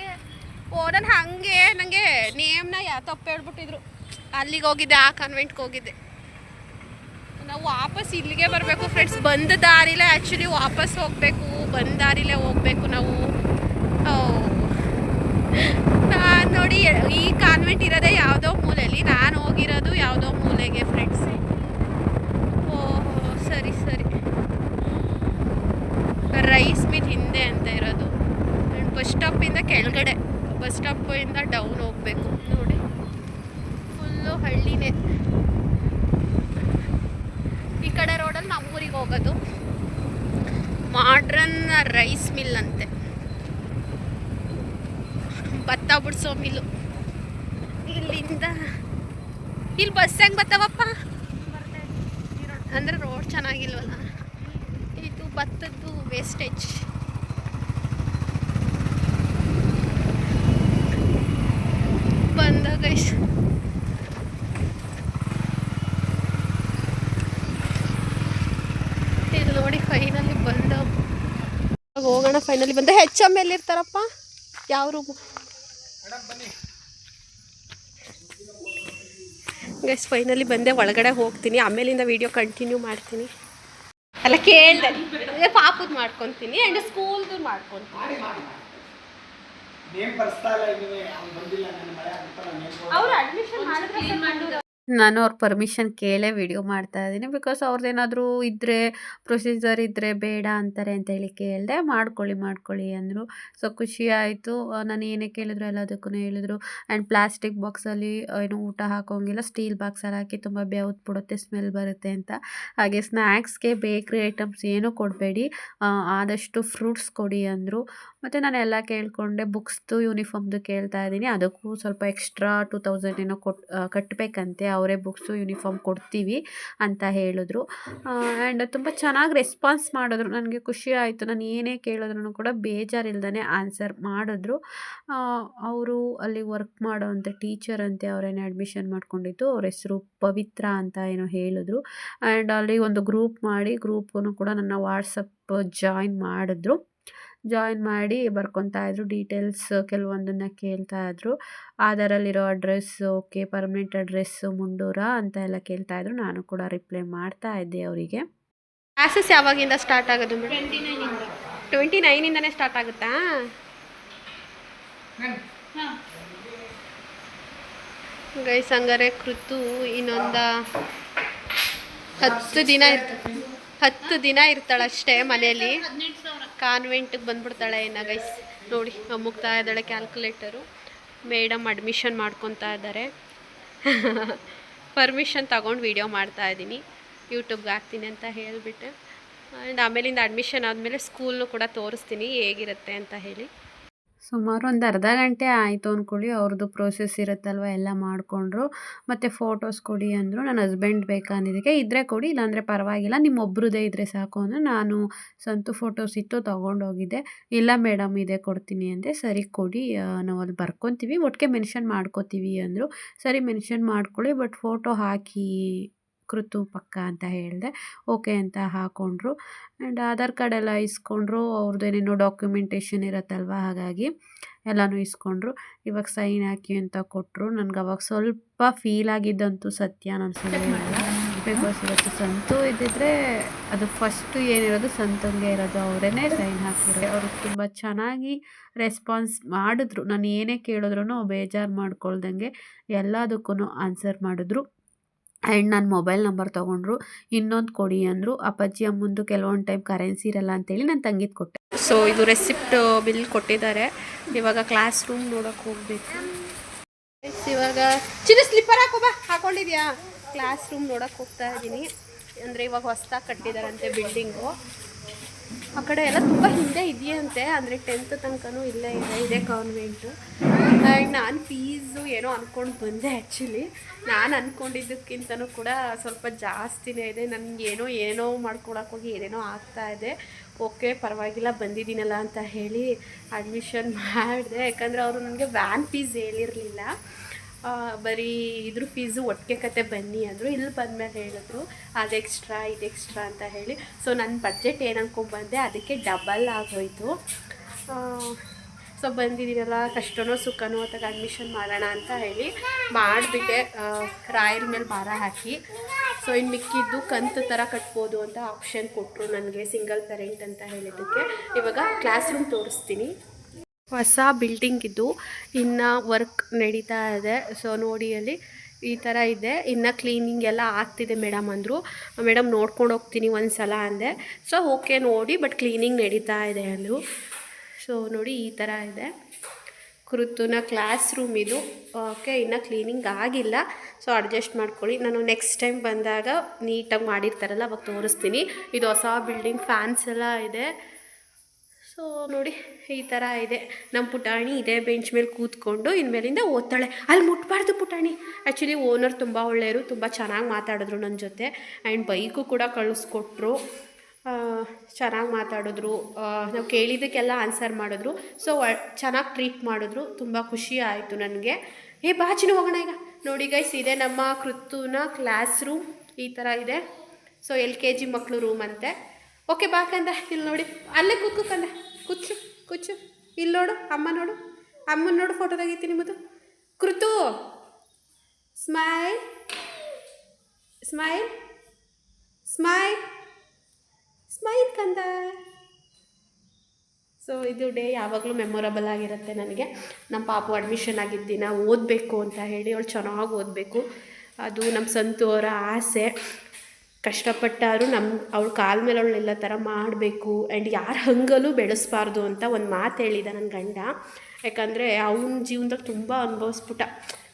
ಓ, ನಾನು ಹಾಗೆ ನನಗೆ ನೇಮ್ನ ಯಾ, ತಪ್ಪು ಹೇಳ್ಬಿಟ್ಟಿದ್ರು. ಅಲ್ಲಿಗೆ ಹೋಗಿದ್ದೆ, ಆ ಕನ್ವೆಂಟ್ಗೆ ಹೋಗಿದ್ದೆ. ನಾವು ವಾಪಸ್ ಇಲ್ಲಿಗೆ ಬರಬೇಕು ಫ್ರೆಂಡ್ಸ್ ಬಂದ ದಾರಿಲೇ ಆ್ಯಕ್ಚುಲಿ ವಾಪಸ್ ಹೋಗಬೇಕು, ಬಂದ ದಾರಿಲೇ ಹೋಗಬೇಕು ನಾವು. ನಾನು ನೋಡಿ, ಈ ಕಾನ್ವೆಂಟ್ ಇರೋದೇ ಯಾವುದೋ ಮೂಲೆಯಲ್ಲಿ ನಾನು ಹೋಗಿರೋದು ಯಾವುದೋ ಮೂಲೆಗೆ ಫ್ರೆಂಡ್ಸ್ ಓ, ಸರಿ ಸರಿ. ರೈಸ್ ಮಿಲ್ ಹಿಂದೆ ಅಂತ ಇರೋದು. ಬಸ್ ಸ್ಟಾಪಿಂದ ಕೆಳಗಡೆ, ಬಸ್ ಸ್ಟಾಪಿಂದ ಡೌನ್ ಹೋಗಬೇಕು. ನೋಡಿ ಫುಲ್ಲು ಹಳ್ಳಿನೇ. ಈ ಕಡೆ ರೋಡಲ್ಲಿ ನಮ್ಮ ಊರಿಗೆ ಹೋಗೋದು. ಮಾಡ್ರನ್ ರೈಸ್ ಮಿಲ್ ಅಂತೆ. ಭತ್ತ ಬಿಡಿಸೋ ಮಿಲ್ಲು ಇಲ್ಲಿಂದ, ಇಲ್ಲಿ ಬಸ್ ಹೆಂಗೆ ಬರ್ತಾವಪ್ಪ? ಅಂದರೆ ರೋಡ್ ಚೆನ್ನಾಗಿಲ್ವಲ್ಲ? ಇದು ಭತ್ತದ್ದು ವೇಸ್ಟೇಜ್ ಗೈಸ್ ಇಲ್ಲಿ ನೋಡಿ ಫೈನಲಿ ಬಂದ. ಹೋಗೋಣ ಫೈನಲಿ ಬಂದ. ಹೆಚ್ ಎಂ ಎಲ್ಲಿ ಇರ್ತಾರಪ್ಪ? ಯಾವ ರೂಮು ಗೈಸ್ ಫೈನಲಿ ಬಂದೆ. ಒಳಗಡೆ ಹೋಗ್ತೀನಿ. ಆಮೇಲಿಂದ ವಿಡಿಯೋ ಕಂಟಿನ್ಯೂ ಮಾಡ್ತೀನಿ. ಅಲ್ಲ ಕೇಳ್ದೆ. ಪಾಪದ್ ಮಾಡ್ಕೊತೀನಿ. ಆ್ಯಂಡ್ ಸ್ಕೂಲ್ದು ಮಾಡ್ಕೊತೀನಿ. ನೇಮ್ ಬರ್ಸ್ತಾ ಇಲ್ಲ ಬಂದಿಲ್ಲ ನನ್ನ ಮಳೆ ಅಂತ ನಾನು ಅವ್ರು ಅಡ್ಮಿಷನ್ ಮಾಡಿದ್ರೆ ನಾನು ಅವ್ರ ಪರ್ಮಿಷನ್ ಕೇಳೇ ವಿಡಿಯೋ ಮಾಡ್ತಾ ಇದ್ದೀನಿ. ಬಿಕಾಸ್ ಅವ್ರದ್ದೇನಾದರೂ ಇದ್ದರೆ ಪ್ರೊಸೀಜರ್ ಇದ್ದರೆ ಬೇಡ ಅಂತಾರೆ ಅಂತ ಹೇಳಿ ಕೇಳಿದೆ, ಮಾಡ್ಕೊಳ್ಳಿ ಮಾಡ್ಕೊಳ್ಳಿ ಅಂದರು. ಸೊ ಖುಷಿ ಆಯಿತು. ನಾನು ಏನೇ ಕೇಳಿದ್ರು ಎಲ್ಲದಕ್ಕೂ ಹೇಳಿದ್ರು. ಆ್ಯಂಡ್ ಪ್ಲಾಸ್ಟಿಕ್ ಬಾಕ್ಸಲ್ಲಿ ಏನು ಊಟ ಹಾಕೋಂಗಿಲ್ಲ. ಸ್ಟೀಲ್ ಬಾಕ್ಸಲ್ಲಿ ಹಾಕಿ ತುಂಬ ಬೆವ್ತು ಬಿಡುತ್ತೆ ಸ್ಮೆಲ್ ಬರುತ್ತೆ ಅಂತ. ಹಾಗೆ ಸ್ನ್ಯಾಕ್ಸ್ಗೆ ಬೇಕ್ರಿ ಐಟಮ್ಸ್ ಏನೂ ಕೊಡಬೇಡಿ. ಆದಷ್ಟು ಫ್ರೂಟ್ಸ್ ಕೊಡಿ ಅಂದರು. ಮತ್ತು ನಾನು ಎಲ್ಲ ಕೇಳಿಕೊಂಡೆ. ಬುಕ್ಸ್ದು ಯೂನಿಫಾರ್ಮ್ದು ಕೇಳ್ತಾ ಇದ್ದೀನಿ. ಅದಕ್ಕೂ ಸ್ವಲ್ಪ ಎಕ್ಸ್ಟ್ರಾ ಟೂ ತೌಸಂಡ್ ಏನೋ ಕೊಟ್ಟು ಕಟ್ಟಬೇಕಂತೆ ಅವರೇ ಬುಕ್ಸು, ಯೂನಿಫಾರ್ಮ್ ಕೊಡ್ತೀವಿ ಅಂತ ಹೇಳಿದ್ರು. ಆ್ಯಂಡ್ ತುಂಬ ಚೆನ್ನಾಗಿ ರೆಸ್ಪಾನ್ಸ್ ಮಾಡಿದ್ರು. ನನಗೆ ಖುಷಿ ಆಯಿತು. ನಾನು ಏನೇ ಕೇಳಿದ್ರು ಕೂಡ ಬೇಜಾರಿಲ್ದೇ ಆನ್ಸರ್ ಮಾಡಿದ್ರು. ಅವರು ಅಲ್ಲಿ ವರ್ಕ್ ಮಾಡೋವಂಥ ಟೀಚರ್ ಅಂತೆ ಅವರೇನೆ ಅಡ್ಮಿಷನ್ ಮಾಡ್ಕೊಂಡಿದ್ದು, ಅವ್ರ ಹೆಸರು ಪವಿತ್ರ ಅಂತ ಏನೋ ಹೇಳಿದ್ರು. ಆ್ಯಂಡ್ ಅಲ್ಲಿ ಒಂದು ಗ್ರೂಪ್ ಮಾಡಿ ಗ್ರೂಪನ್ನು ಕೂಡ ನನ್ನ ವಾಟ್ಸಪ್ ಜಾಯಿನ್ ಮಾಡಿದ್ರು. ಜಾಯಿನ್ ಮಾಡಿ ಬರ್ಕೊತಾ ಇದ್ರು. ಡೀಟೇಲ್ಸ್ ಕೆಲವೊಂದನ್ನು ಕೇಳ್ತಾ ಇದ್ರು. ಆಧಾರಲ್ಲಿರೋ address okay permanent address Mundoor ಅಂತ ಎಲ್ಲ ಕೇಳ್ತಾ ಇದ್ರು. ನಾನು ಕೂಡ ರಿಪ್ಲೈ ಮಾಡ್ತಾ ಇದ್ದೆ ಅವರಿಗೆ. ಕ್ಲಾಸಸ್ ಯಾವಾಗಿಂದ ಸ್ಟಾರ್ಟ್ ಆಗೋದು ಟ್ವೆಂಟಿ ನೈನಿಂದನೇ ಸ್ಟಾರ್ಟ್ ಆಗುತ್ತಾ? ಗೈಸ್ ಹಂಗಾರೆ ಕೃತು ಇನ್ನೊಂದು ಹತ್ತು ದಿನ ಇರ್ತ ಹತ್ತು ದಿನ ಇರ್ತಾಳೆ ಅಷ್ಟೇ ಮನೆಯಲ್ಲಿ ಕಾನ್ವೆಂಟಿಗೆ ಬಂದ್ಬಿಡ್ತಾಳೆ ಇನ್ನು ಗೈಸ್ ನೋಡಿ ಮುಗ್ತಾ ಇದ್ದಾಳೆ ಕ್ಯಾಲ್ಕುಲೇಟರು ಮೇಡಮ್ ಅಡ್ಮಿಷನ್ ಮಾಡ್ಕೊತಾ ಇದ್ದಾರೆ. ಪರ್ಮಿಷನ್ ತಗೊಂಡು ವೀಡಿಯೋ ಮಾಡ್ತಾ ಇದ್ದೀನಿ. ಯೂಟ್ಯೂಬ್ಗೆ ಹಾಕ್ತೀನಿ ಅಂತ ಹೇಳಿಬಿಟ್ಟು. ಆ್ಯಂಡ್ ಆಮೇಲಿಂದ ಅಡ್ಮಿಷನ್ ಆದಮೇಲೆ ಸ್ಕೂಲ್ನು ಕೂಡ ತೋರಿಸ್ತೀನಿ ಹೇಗಿರುತ್ತೆ ಅಂತ ಹೇಳಿ. ಸುಮಾರು ಒಂದು ಅರ್ಧ ಗಂಟೆ ಆಯಿತು ಅಂದ್ಕೊಳ್ಳಿ ಅವ್ರದ್ದು ಪ್ರೋಸೆಸ್ ಇರುತ್ತಲ್ವ ಎಲ್ಲ ಮಾಡಿಕೊಂಡ್ರು. ಮತ್ತು ಫೋಟೋಸ್ ಕೊಡಿ ಅಂದರು ನನ್ನ ಹಸ್ಬೆಂಡ್ ಬೇಕಂದಿದ್ದಕ್ಕೆ ಇದ್ದರೆ ಕೊಡಿ, ಇಲ್ಲಾಂದರೆ ಪರವಾಗಿಲ್ಲ ನಿಮ್ಮ ಒಬ್ರದ್ದೇ ಇದ್ದರೆ ಸಾಕು ಅಂದರೆ, ನಾನು ಸಂತು ಫೋಟೋಸ್ ಇತ್ತು, ತೊಗೊಂಡೋಗಿದ್ದೆ. ಇಲ್ಲ ಮೇಡಮ್ ಇದೆ ಕೊಡ್ತೀನಿ ಅಂದರೆ ಸರಿ ಕೊಡಿ ನಾವು ಅಲ್ಲಿ ಬರ್ಕೊತೀವಿ ಒಟ್ಟಿಗೆ ಮೆನ್ಷನ್ ಮಾಡ್ಕೋತೀವಿ ಅಂದರು. ಸರಿ ಮೆನ್ಷನ್ ಮಾಡ್ಕೊಳ್ಳಿ ಬಟ್ ಫೋಟೋ ಹಾಕಿ ಕೃತು ಪಕ್ಕ ಅಂತ ಹೇಳಿದೆ ಓಕೆ ಅಂತ ಹಾಕ್ಕೊಂಡ್ರು ಆ್ಯಂಡ್ ಆಧಾರ್ ಕಾರ್ಡ್ ಎಲ್ಲ ಇಸ್ಕೊಂಡ್ರು ಅವ್ರದ್ದು ಏನೇನೋ ಡಾಕ್ಯುಮೆಂಟೇಷನ್ ಇರುತ್ತಲ್ವ ಹಾಗಾಗಿ ಎಲ್ಲನೂ ಇಸ್ಕೊಂಡ್ರು. ಇವಾಗ ಸೈನ್ ಹಾಕಿ ಅಂತ ಕೊಟ್ಟರು ನನಗೆ ಅವಾಗ ಸ್ವಲ್ಪ ಫೀಲ್ ಆಗಿದ್ದಂತೂ ಸತ್ಯ ನಾನು ಸುಳ್ಳು ಬಿಕಾಸ್ ಇವತ್ತು ಸಂತು ಇದ್ದಿದ್ರೆ ಅದು ಫಸ್ಟು ಏನಿರೋದು ಸಂತಂಗೆ ಇರೋದು ಅವರೇ ಸೈನ್ ಹಾಕಿದ್ರೆ ಅವರು ತುಂಬ ಚೆನ್ನಾಗಿ ರೆಸ್ಪಾನ್ಸ್ ಮಾಡಿದ್ರು. ನಾನು ಏನೇ ಕೇಳಿದ್ರು ಬೇಜಾರು ಮಾಡ್ಕೊಳ್ದಂಗೆ ಎಲ್ಲದಕ್ಕೂ ಆನ್ಸರ್ ಮಾಡಿದ್ರು. ಆ್ಯಂಡ್ ನನ್ನ ಮೊಬೈಲ್ ನಂಬರ್ ತೊಗೊಂಡ್ರು, ಇನ್ನೊಂದು ಕೊಡಿ ಅಂದರು, ಅಪ್ಪಾಜಿ ಅಮ್ಮಂದು ಕೆಲವೊಂದು ಟೈಮ್ ಕರೆನ್ಸಿ ಇರಲ್ಲ ಅಂತೇಳಿ ನಾನು ತಂಗಿದ್ ಕೊಟ್ಟೆ. ಸೊ ಇದು ರೆಸಿಪ್ಟ್ ಬಿಲ್ ಕೊಟ್ಟಿದ್ದಾರೆ. ಇವಾಗ ಕ್ಲಾಸ್ ರೂಮ್ ನೋಡೋಕೆ ಹೋಗ್ಬೇಕು. ಇವಾಗ ಚಿನ್ನ ಸ್ಲಿಪ್ಪರ್ ಹಾಕೋ ಬಾ, ಹಾಕೊಂಡಿದ್ಯಾ? ಕ್ಲಾಸ್ ರೂಮ್ ನೋಡೋಕೆ ಹೋಗ್ತಾ ಇದ್ದೀನಿ ಅಂದರೆ ಇವಾಗ ಹೊಸ್ದಾಗಿ ಕಟ್ಟಿದಾರಂತೆ ಬಿಲ್ಡಿಂಗು ಆ ಕಡೆ ಎಲ್ಲ ತುಂಬ ಹಿಂದೆ ಇದೆಯಂತೆ, ಅಂದರೆ ಟೆಂತ್ ತನಕನೂ ಇಲ್ಲೇ ಇದೆ, ಇದೇ ಕಾನ್ವೆಂಟು ಆ್ಯಂಡ್ ನಾನು ಫೀಸು ಏನೋ ಅಂದ್ಕೊಂಡು ಬಂದೆ ಆ್ಯಕ್ಚುಲಿ ನಾನು ಅಂದ್ಕೊಂಡಿದ್ದಕ್ಕಿಂತನೂ ಕೂಡ ಸ್ವಲ್ಪ ಜಾಸ್ತಿನೇ ಇದೆ. ನನಗೆ ಏನೋ ಏನೋ ಮಾಡ್ಕೊಳಕ್ಕೆ ಹೋಗಿ ಏನೇನೋ ಆಗ್ತಾ ಇದೆ. ಓಕೆ ಪರವಾಗಿಲ್ಲ, ಬಂದಿದ್ದೀನಲ್ಲ ಅಂತ ಹೇಳಿ ಅಡ್ಮಿಷನ್ ಮಾಡಿದೆ. ಯಾಕಂದರೆ ಅವರು ನನಗೆ ವ್ಯಾನ್ ಫೀಸ್ ಹೇಳಿರಲಿಲ್ಲ. ಬರೀ ಇದ್ರ ಫೀಸು ಒಟ್ಟಿಗೆ ಕತೆ ಬನ್ನಿ ಅಂದರು. ಇಲ್ಲಿ ಬಂದಮೇಲೆ ಹೇಳಿದ್ರು, ಅದು ಎಕ್ಸ್ಟ್ರಾ ಇದು ಎಕ್ಸ್ಟ್ರಾ ಅಂತ ಹೇಳಿ. ಸೊ ನನ್ನ ಬಜೆಟ್ ಏನು ಅನ್ಕೊಂಡ್ಬಂದೆ ಅದಕ್ಕೆ ಡಬಲ್ ಆಗೋಯ್ತು. ಸೊ ಬಂದಿದ್ದೀನಲ್ಲ, ಕಷ್ಟನೋ ಸುಖನೋ ಅಥವಾ ಅಡ್ಮಿಷನ್ ಮಾಡೋಣ ಅಂತ ಹೇಳಿ ಮಾಡಿಬಿಟ್ಟೆ. ರಾಯರ ಮೇಲೆ ಭಾರ ಹಾಕಿ. ಸೊ ಇನ್ನು ಮಿಕ್ಕಿದ್ದು ಕಂತು ಥರ ಕಟ್ಬೋದು ಅಂತ ಆಪ್ಷನ್ ಕೊಟ್ಟರು ನನಗೆ ಸಿಂಗಲ್ ಪೇರೆಂಟ್ ಅಂತ ಹೇಳಿದ್ದಕ್ಕೆ. ಇವಾಗ ಕ್ಲಾಸ್ ರೂಮ್ ತೋರಿಸ್ತೀನಿ. ಹೊಸ ಬಿಲ್ಡಿಂಗ್ ಇದು ಇನ್ನು ವರ್ಕ್ ನಡೀತಾ ಇದೆ. ಸೊ ನೋಡಿ ಅಲ್ಲಿ ಈ ಥರ ಇದೆ. ಇನ್ನು ಕ್ಲೀನಿಂಗ್ ಎಲ್ಲ ಆಗ್ತಿದೆ ಮೇಡಮ್ ಅಂದರು. ಮೇಡಮ್ ನೋಡ್ಕೊಂಡು ಹೋಗ್ತೀನಿ ಒಂದು ಸಲ ಅಂದೆ. ಸೊ ಓಕೆ ನೋಡಿ ಬಟ್ ಕ್ಲೀನಿಂಗ್ ನಡೀತಾ ಇದೆ ಅಂದರು. ಸೊ ನೋಡಿ ಈ ಥರ ಇದೆ. ಕೃತುನ ಕ್ಲಾಸ್ ರೂಮ್ ಇದು. ಓಕೆ ಇನ್ನು ಕ್ಲೀನಿಂಗ್ ಆಗಿಲ್ಲ. ಸೊ ಅಡ್ಜಸ್ಟ್ ಮಾಡ್ಕೊಳ್ಳಿ. ನಾನು ನೆಕ್ಸ್ಟ್ ಟೈಮ್ ಬಂದಾಗ ನೀಟಾಗಿ ಮಾಡಿರ್ತಾರಲ್ಲ, ಅವಾಗ ತೋರಿಸ್ತೀನಿ. ಇದು ಹೊಸ ಬಿಲ್ಡಿಂಗ್ ಫ್ಯಾನ್ಸ್ ಎಲ್ಲ ಇದೆ. ಸೊ ನೋಡಿ, ಈ ಥರ ಇದೆ. ನಮ್ಮ ಪುಟಾಣಿ ಇದೆ ಬೆಂಚ್ ಮೇಲೆ ಕೂತ್ಕೊಂಡು ಇನ್ಮೇಲಿಂದ ಓದ್ತಾಳೆ. ಅಲ್ಲಿ ಮುಟ್ಬಾರ್ದು ಪುಟಾಣಿ. ಆ್ಯಕ್ಚುಲಿ ಓನರ್ ತುಂಬ ಒಳ್ಳೆಯರು ತುಂಬ ಚೆನ್ನಾಗಿ ಮಾತಾಡಿದ್ರು ನನ್ನ ಜೊತೆ. ಆ್ಯಂಡ್ ಬೈಕು ಕೂಡ ಕಳಿಸ್ಕೊಟ್ರು. ಚೆನ್ನಾಗಿ ಮಾತಾಡಿದ್ರು. ನಾವು ಕೇಳಿದ್ದಕ್ಕೆಲ್ಲ ಆನ್ಸರ್ ಮಾಡಿದ್ರು. ಸೊ ಚೆನ್ನಾಗಿ ಟ್ರೀಟ್ ಮಾಡಿದ್ರು. ತುಂಬ ಖುಷಿ ಆಯಿತು ನನಗೆ. ಏ ಬಾಚಿನ ಹೋಗೋಣ ಈಗ. ನೋಡಿ ಗೈಸ್ ಇದೆ ನಮ್ಮ ಕೃತುನ ಕ್ಲಾಸ್ ರೂಮ್ ಈ ಥರ ಇದೆ. ಸೊ ಎಲ್ ಕೆ ಜಿ ಮಕ್ಕಳು ರೂಮ್ ಅಂತೆ. ಓಕೆ ಬಾ ಕಂದ. ಇಲ್ಲಿ ನೋಡಿ. ಅಲ್ಲೇ ಕೂತ್ಕೋ ಕಂದ. ಕುಚ್ಚು ಕುಚ್ಚು ಇಲ್ಲಿ ನೋಡು, ಅಮ್ಮ ನೋಡು. ಅಮ್ಮನ ನೋಡು ಫೋಟೋ ನಿಮ್ಮದು. Krithu smile smile smile smile ಕಂದ. ಸೊ ಇದು ಡೇ ಯಾವಾಗಲೂ ಮೆಮೊರಬಲ್ ಆಗಿರುತ್ತೆ ನನಗೆ. ನಮ್ಮ ಪಾಪು ಅಡ್ಮಿಷನ್ ಆಗಿದ್ದ ಓದಬೇಕು ಅಂತ ಹೇಳಿ, ಅವಳು ಚೆನ್ನಾಗಿ ಓದಬೇಕು. ಅದು ನಮ್ಮ ಸಂತು ಅವರ ಆಸೆ. ಕಷ್ಟಪಟ್ಟಾರು ನಮ್ಮ ಅವ್ಳ ಕಾಲ ಮೇಲೆ ಅವಳು ಥರ ಮಾಡಬೇಕು ಆ್ಯಂಡ್ ಯಾರು ಹಂಗಲೂ ಬೆಳೆಸ್ಬಾರ್ದು ಅಂತ ಒಂದು ಮಾತು ಹೇಳಿದ ನನ್ನ ಗಂಡ. ಯಾಕಂದರೆ ಅವನ ಜೀವನದಾಗ ತುಂಬ ಅನುಭವಿಸ್ಬಿಟ್ಟ.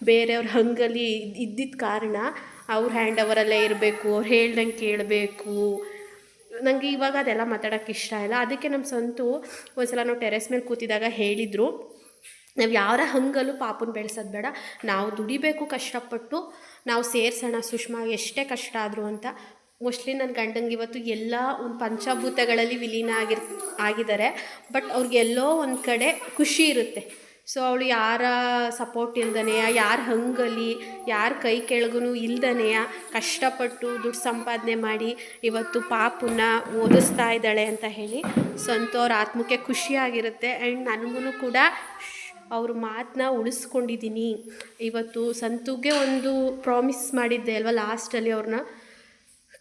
ಬೇರೆಯವ್ರ ಹಂಗಲಿ ಇದ್ದಿದ್ದ ಕಾರಣ ಅವ್ರ ಹ್ಯಾಂಡ್ ಅವರಲ್ಲೇ ಇರಬೇಕು, ಅವ್ರು ಹೇಳ್ದಂಗೆ ಕೇಳಬೇಕು. ನನಗೆ ಇವಾಗ ಅದೆಲ್ಲ ಮಾತಾಡೋಕ್ಕೆ ಇಷ್ಟ ಇಲ್ಲ. ಅದಕ್ಕೆ ನಮ್ಮ ಸಂತು ಒಂದ್ಸಲ ನಾವು ಟೆರೆಸ್ ಮೇಲೆ ಕೂತಿದಾಗ ಹೇಳಿದರು, ನಾವು ಯಾರ ಹಂಗಲ್ಲೂ ಪಾಪನ ಬೆಳೆಸೋದು ಬೇಡ. ನಾವು ದುಡಿಬೇಕು ಕಷ್ಟಪಟ್ಟು, ನಾವು ಸೇರ್ಸೋಣ ಸುಷ್ಮಾ, ಎಷ್ಟೇ ಕಷ್ಟ ಆದರೂ ಅಂತ. ಮೋಸ್ಟ್ಲಿ ನನ್ನ ಗಂಡಂಗೆ ಇವತ್ತು ಎಲ್ಲ ಒಂದು ಪಂಚಭೂತಗಳಲ್ಲಿ ವಿಲೀನ ಆಗಿರ್ ಆಗಿದ್ದಾರೆ ಬಟ್ ಅವ್ರಿಗೆಲ್ಲೋ ಒಂದು ಕಡೆ ಖುಷಿ ಇರುತ್ತೆ. ಸೊ ಅವಳು ಯಾರ ಸಪೋರ್ಟ್ ಇಲ್ದನೆಯ, ಯಾರು ಹಂಗಲಿ, ಯಾರ ಕೈ ಕೆಳಗೂ ಇಲ್ದನೆಯ, ಕಷ್ಟಪಟ್ಟು ದುಡ್ಡು ಸಂಪಾದನೆ ಮಾಡಿ ಇವತ್ತು ಪಾಪುನ ಓದಿಸ್ತಾ ಇದ್ದಾಳೆ ಅಂತ ಹೇಳಿ ಸಂತು ಅವ್ರ ಆತ್ಮಕ್ಕೆ ಖುಷಿಯಾಗಿರುತ್ತೆ ಆ್ಯಂಡ್ ನನಗೂ ಕೂಡ ಅವ್ರ ಮಾತನ್ನ ಉಳಿಸ್ಕೊಂಡಿದ್ದೀನಿ ಇವತ್ತು ಸಂತುಗೆ ಒಂದು ಪ್ರಾಮಿಸ್ ಮಾಡಿದ್ದೆ ಅಲ್ವಾ ಲಾಸ್ಟಲ್ಲಿ ಅವ್ರನ್ನ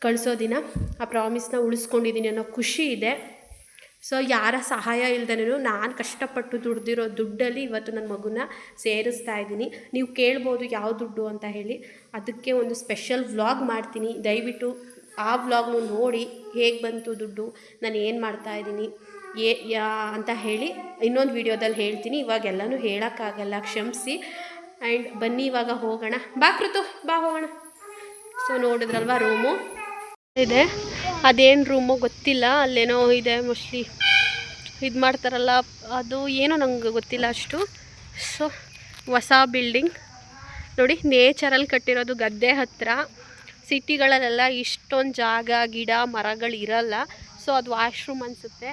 ಕಳಿಸೋ ದಿನ, ಆ ಪ್ರಾಮಿಸ್ನ ಉಳಿಸ್ಕೊಂಡಿದ್ದೀನಿ ಅನ್ನೋ ಖುಷಿ ಇದೆ. ಸೊ ಯಾರ ಸಹಾಯ ಇಲ್ದೇನೂ ನಾನು ಕಷ್ಟಪಟ್ಟು ದುಡ್ದಿರೋ ದುಡ್ಡಲ್ಲಿ ಇವತ್ತು ನನ್ನ ಮಗುನ ಸೇರಿಸ್ತಾ ಇದ್ದೀನಿ. ನೀವು ಕೇಳ್ಬೋದು ಯಾವ ದುಡ್ಡು ಅಂತ ಹೇಳಿ. ಅದಕ್ಕೆ ಒಂದು ಸ್ಪೆಷಲ್ ವ್ಲಾಗ್ ಮಾಡ್ತೀನಿ. ದಯವಿಟ್ಟು ಆ ವ್ಲಾಗ್ನು ನೋಡಿ ಹೇಗೆ ಬಂತು ದುಡ್ಡು, ನಾನು ಏನು ಮಾಡ್ತಾ ಇದ್ದೀನಿ, ಏ, ಯಾ ಅಂತ ಹೇಳಿ ಇನ್ನೊಂದು ವಿಡಿಯೋದಲ್ಲಿ ಹೇಳ್ತೀನಿ. ಇವಾಗೆಲ್ಲನೂ ಹೇಳೋಕ್ಕಾಗಲ್ಲ, ಕ್ಷಮಿಸಿ. ಆ್ಯಂಡ್ ಬನ್ನಿ ಇವಾಗ ಹೋಗೋಣ. ಬಾ ಬಾ ಹೋಗೋಣ. ಸೊ ನೋಡಿದ್ರಲ್ವಾ ರೂಮು ಇದೆ. ಅದೇನು ರೂಮು ಗೊತ್ತಿಲ್ಲ, ಅಲ್ಲೇನೋ ಇದೆ ಮೋಸ್ಟ್ಲಿ ಇದು ಮಾಡ್ತಾರಲ್ಲ, ಅದು ಏನೋ ನಂಗೆ ಗೊತ್ತಿಲ್ಲ ಅಷ್ಟು. ಸೊ ಹೊಸ ಬಿಲ್ಡಿಂಗ್ ನೋಡಿ ನೇಚರಲ್ಲಿ ಕಟ್ಟಿರೋದು ಗದ್ದೆ ಹತ್ತಿರ ಸಿಟಿಗಳಲ್ಲೆಲ್ಲ ಇಷ್ಟೊಂದು ಜಾಗ, ಗಿಡ, ಮರಗಳು ಇರಲ್ಲ. ಸೊ ಅದು ವಾಶ್ರೂಮ್ ಅನಿಸುತ್ತೆ.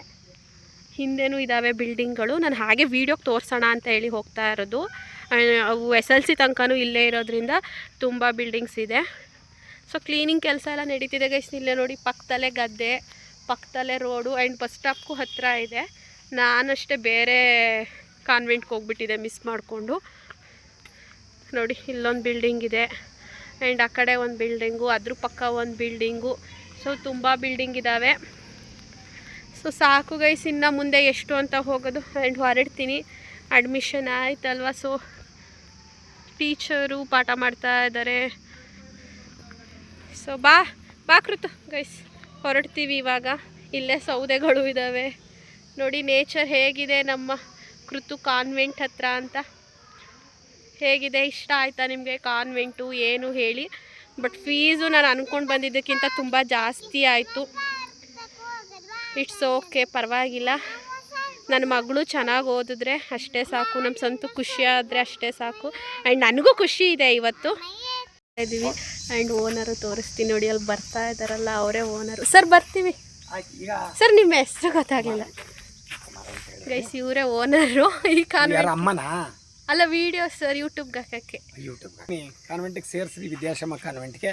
ಹಿಂದೆನೂ ಇದ್ದಾವೆ ಬಿಲ್ಡಿಂಗ್ಗಳು ನಾನು ಹಾಗೆ ವೀಡಿಯೋಗೆ ತೋರಿಸೋಣ ಅಂತ ಹೇಳಿ ಹೋಗ್ತಾ ಇರೋದು. ಅವು ಎಸ್ ಎಲ್ ಸಿ ತನಕನೂ ಇಲ್ಲೇ ಇರೋದ್ರಿಂದ ತುಂಬ ಬಿಲ್ಡಿಂಗ್ಸ್ ಇದೆ. ಸೊ ಕ್ಲೀನಿಂಗ್ ಕೆಲಸ ಎಲ್ಲ ನಡೀತಿದೆ ಗೈಸ್ ಇಲ್ಲೇ ನೋಡಿ ಪಕ್ಕದಲ್ಲೇ ಗದ್ದೆ, ಪಕ್ಕದಲ್ಲೇ ರೋಡು ಆ್ಯಂಡ್ ಬಸ್ ಸ್ಟಾಪ್ಗೂ ಹತ್ತಿರ ಇದೆ. ನಾನಷ್ಟೇ ಬೇರೆ ಕಾನ್ವೆಂಟ್ಗೆ ಹೋಗ್ಬಿಟ್ಟಿದೆ ಮಿಸ್ ಮಾಡಿಕೊಂಡು. ನೋಡಿ, ಇಲ್ಲೊಂದು ಬಿಲ್ಡಿಂಗ್ ಇದೆ. ಆ್ಯಂಡ್ ಆ ಕಡೆ ಒಂದು ಬಿಲ್ಡಿಂಗು ಅದ್ರ ಪಕ್ಕ ಒಂದು ಬಿಲ್ಡಿಂಗು ಸೊ ತುಂಬ ಬಿಲ್ಡಿಂಗ್ ಇದ್ದಾವೆ ಸೊ ಸಾಕು ಗೈಸ್ ಇನ್ನು ಮುಂದೆ ಎಷ್ಟು ಅಂತ ಹೋಗೋದು ಆ್ಯಂಡ್ ಹೊರಡ್ತೀನಿ. ಅಡ್ಮಿಷನ್ ಆಯ್ತಲ್ವ? ಸೊ ಟೀಚರು ಪಾಠ ಮಾಡ್ತಾ ಇದ್ದಾರೆ ಸೊ ಬಾ ಬಾ ಕೃತು ಗೈಸ್ ಹೊರಡ್ತೀವಿ ಇವಾಗ. ಇಲ್ಲೇ ಸೌದೆಗಳು ಇದ್ದಾವೆ ನೋಡಿ ನೇಚರ್ ಹೇಗಿದೆ ನಮ್ಮ ಕೃತು ಕಾನ್ವೆಂಟ್ ಹತ್ರ ಅಂತ. ಹೇಗಿದೆ? ಇಷ್ಟ ಆಯಿತಾ ನಿಮಗೆ ಕಾನ್ವೆಂಟು ಏನು ಹೇಳಿ. ಬಟ್ ಫೀಸು ನಾನು ಅಂದ್ಕೊಂಡು ಬಂದಿದ್ದಕ್ಕಿಂತ ತುಂಬ ಜಾಸ್ತಿ ಆಯಿತು. ಇಟ್ಸ್ ಓಕೆ ಪರವಾಗಿಲ್ಲ. ನನ್ನ ಮಗಳು ಚೆನ್ನಾಗಿ ಓದಿದ್ರೆ ಅಷ್ಟೇ ಸಾಕು. ನಮ್ಮ ಸ್ವಂತ ಖುಷಿ ಆದರೆ ಅಷ್ಟೇ ಸಾಕು. ಆ್ಯಂಡ್ ನನಗೂ ಖುಷಿ ಇದೆ ಇವತ್ತು. ಇದ್ದೀವಿ. ಆ್ಯಂಡ್ ಓನರು ತೋರಿಸ್ತೀನಿ ನೋಡಿ ಅಲ್ಲಿ ಬರ್ತಾ ಇದ್ದಾರಲ್ಲ ಅವರೇ ಓನರು. ಸರ್ ಬರ್ತೀವಿ. ಸರ್ ನಿಮ್ಮ ಹೆಸರು ಗೊತ್ತಾಗಲಿಲ್ಲ. ಗೈಸ್ ಇವರೇ ಓನರು. ಈ ಕಾನ್ವೆಂಟ್ ಅಮ್ಮನ? ಅಲ್ಲ ವಿಡಿಯೋ ಸರ್ ಯೂಟ್ಯೂಬ್ಗೆ ಹಾಕೋಕ್ಕೆ ಯೂಟ್ಯೂಬ್ ಕಾನ್ವೆಂಟಿಗೆ ಸೇರಿಸಿದ್ವಿ ವಿದ್ಯಾಶ್ರಮ ಕಾನ್ವೆಂಟ್ಗೆ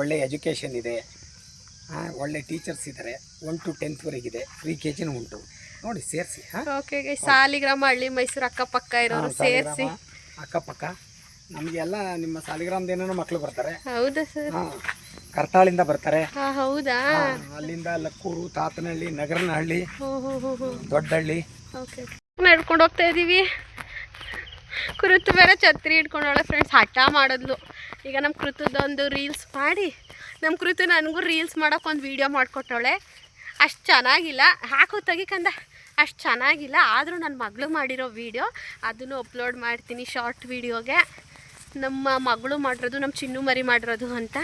ಒಳ್ಳೆ ಎಜುಕೇಷನ್ ಇದೆ. ಹಾಂ ಒಳ್ಳೆ ಟೀಚರ್ಸ್ ಇದ್ದಾರೆ ಒನ್ ಟು ಟೆಂತ್ವರೆಗಿದೆ ಫ್ರೀ ಕೆ ಜಿನೂ ಉಂಟು. ನೋಡಿ ಸೇರಿಸಿ ಹಾಂ? ಓಕೆ ಗೈಸ್ ಸಾಲಿಗ್ರಾಮ ಹಳ್ಳಿ ಮೈಸೂರು ಅಕ್ಕಪಕ್ಕ ಇರೋರು ಸೇರಿಸಿ. ಅಕ್ಕಪಕ್ಕ. ನಮಗೆಲ್ಲ ನಿಮ್ಮ ಸಾಲಿಗ್ರಾಮದೇನೋ ಮಕ್ಕಳು ಬರ್ತಾರೆ. ಹೌದಾ ಸರ್ ಹಾಂ ಕರ್ತಾಳಿಂದ ಬರ್ತಾರೆ. ಹಾಂ ಹೌದಾ? ಅಲ್ಲಿಂದ ಲಕ್ಕೂರು ತಾತನಹಳ್ಳಿ ನಗರನಹಳ್ಳಿ ದೊಡ್ಡಹಳ್ಳಿ. ಓಕೆ ನಡ್ಕೊಂಡು ಹೋಗ್ತಾ ಇದ್ದೀವಿ ಕೃತು ಬೇರೆ ಛತ್ರಿ ಹಿಡ್ಕೊಂಡವಳೆ ಫ್ರೆಂಡ್ಸ್ ಹಠ ಮಾಡಿದ್ಲು. ಈಗ ನಮ್ಮ ಕೃತದೊಂದು ರೀಲ್ಸ್ ಮಾಡಿ ನಮ್ಮ ಕೃತು ನನಗೂ ರೀಲ್ಸ್ ಮಾಡೋಕೆ ಒಂದು ವೀಡಿಯೋ ಮಾಡಿಕೊಟ್ಟವಳೆ. ಅಷ್ಟು ಚೆನ್ನಾಗಿಲ್ಲ. ಹಾಕು ತೆಗಿಕಂದ ಅಷ್ಟು ಚೆನ್ನಾಗಿಲ್ಲ. ಆದರೂ ನನ್ನ ಮಗಳು ಮಾಡಿರೋ ವೀಡಿಯೋ ಅದನ್ನು ಅಪ್ಲೋಡ್ ಮಾಡ್ತೀನಿ ಶಾರ್ಟ್ ವೀಡಿಯೋಗೆ ನಮ್ಮ ಮಗಳು ಮಾಡಿರೋದು ನಮ್ಮ ಚಿನ್ನು ಮರಿ ಮಾಡಿರೋದು ಅಂತ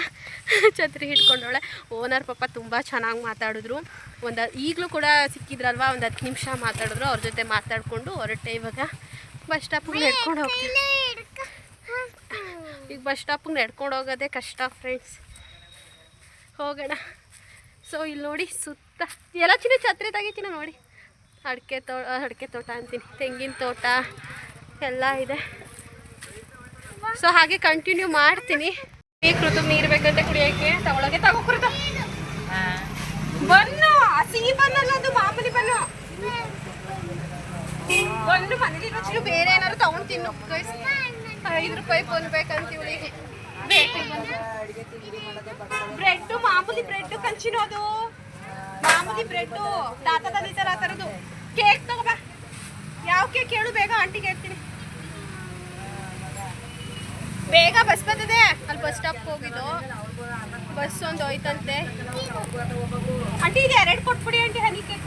ಛತ್ರಿ ಹಿಡ್ಕೊಂಡವಳೆ. ಓನರ್ ಪಾಪ ತುಂಬ ಚೆನ್ನಾಗಿ ಮಾತಾಡಿದ್ರು. ಒಂದು ಈಗಲೂ ಕೂಡ ಸಿಕ್ಕಿದ್ರಲ್ವ? ಒಂದು ಹತ್ತು ನಿಮಿಷ ಮಾತಾಡಿದ್ರು. ಅವ್ರ ಜೊತೆ ಮಾತಾಡಿಕೊಂಡು ಹೊರಟೆ ಇವಾಗ. ಬಸ್ ಸ್ಟಾಪಿಗೆ ನಡ್ಕೊಂಡು ಹೋಗ್ತೀವಿ. ಈಗ ಬಸ್ ಸ್ಟಾಪಿಗೆ ನಡ್ಕೊಂಡು ಹೋಗೋದೇ ಕಷ್ಟ ಫ್ರೆಂಡ್ಸ್. ಹೋಗೋಣ. ಸೊ ಇಲ್ಲಿ ನೋಡಿ ಸುತ್ತ ಎಲ್ಲ ಚಿನ್ನ ಛತ್ರಿ ತೆಗಿತೀನ ನೋಡಿ. ಅಡಿಕೆ ತೋ ಅಡಿಕೆ ತೋಟ ಅಂತೀನಿ. ತೆಂಗಿನ ತೋಟ ಎಲ್ಲ ಇದೆ. ಸೊ ಹಾಗೆ ಕಂಟಿನ್ಯೂ ಮಾಡ್ತೀನಿ. ಈ ಕೃತು ನೀರು ಬೇಕಂತೆ ಕುಡಿಯೋಕ್ಕೆ. ತಗೊಳಗೆ ತಗೋ ಕೃತ. ಬನ್ನು ಸಿಹಿ ಬನ್ನಲ್ಲ ಅದು, ಮಾಮೂಲಿ ಬನ್ನು. ಬನ್ನು, ಮನೇಲಿ ರುಚಿ ಬೇರೆ ಏನಾದ್ರು ತಗೊಂಡು ತಿನ್ನು. ಐದು ರೂಪಾಯಿ ಬಂದು ಬೇಕಂತ ಇವಳಿಗೆ. ಬ್ರೆಡ್ ಮಾಮೂಲಿ ಬ್ರೆಡ್ ಕಂಚಿನೋದು ಮಾಮೂಲಿ ಬ್ರೆಡ್ ತಾತ ತಂದಿದ್ದಾರೆ ಆ ಥರದ್ದು ಕೇಕ್ ತಗೋಬಾ ಯಾವ ಕೇಕ್ ಹೇಳು ಬೇಗ ಆಂಟಿಗೆ ಹೇಳ್ತೀನಿ. ಬೇಗ ಬಸ್ ಬಂದಿದೆ. ಅಲ್ಲಿ ಬಸ್ ಸ್ಟಾಪ್ ಹೋಗಿದ್ದು. ಬಸ್ ಒಂದು ಹೋಯ್ತಂತೆ. ಆಂಟಿ, ಇದು ಎರಡು ಕೊಟ್ಬಿಡಿ aunty, honey cake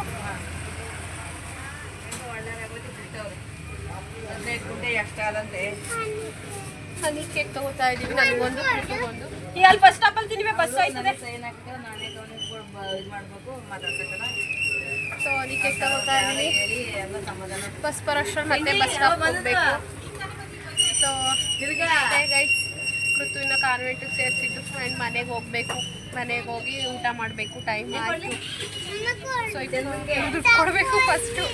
honey cake ತಗೋತಾ ಇದೀವಿ. ನನಗೊಂದು ಒಂದು ಈ ಅಲ್ಲಿ ಬಸ್ ಸ್ಟಾಪ್ ಅಲ್ಲಿ ತಿನ್ನಿ ಬಸ್ ಹೋಯ್ತದೆ. ಸೊ ಹನಿ ಕೇಕ್ ತಗೋತಾ ಇದೀವಿ. ಬಸ್ ಬರೋಷ್ಟ್ರಲ್ಲಿ ಮತ್ತೆ ಬಸ್ ಸ್ಟಾಪ್ ಹೋಗ್ಬೇಕು. ಸೊ ಗೈಡ್ಸ್ ಕೃತುವಿನ ಕಾನ್ವೆಂಟಿಗೆ ಸೇರಿಸಿದ್ದು ಆ್ಯಂಡ್ ಮನೆಗೆ ಹೋಗ್ಬೇಕು. ಮನೆಗೆ ಹೋಗಿ ಊಟ ಮಾಡಬೇಕು ಟೈಮ್ ಆಯಿತು. ಸೊ ದುಡ್ಡು ಕೊಡಬೇಕು ಫಸ್ಟು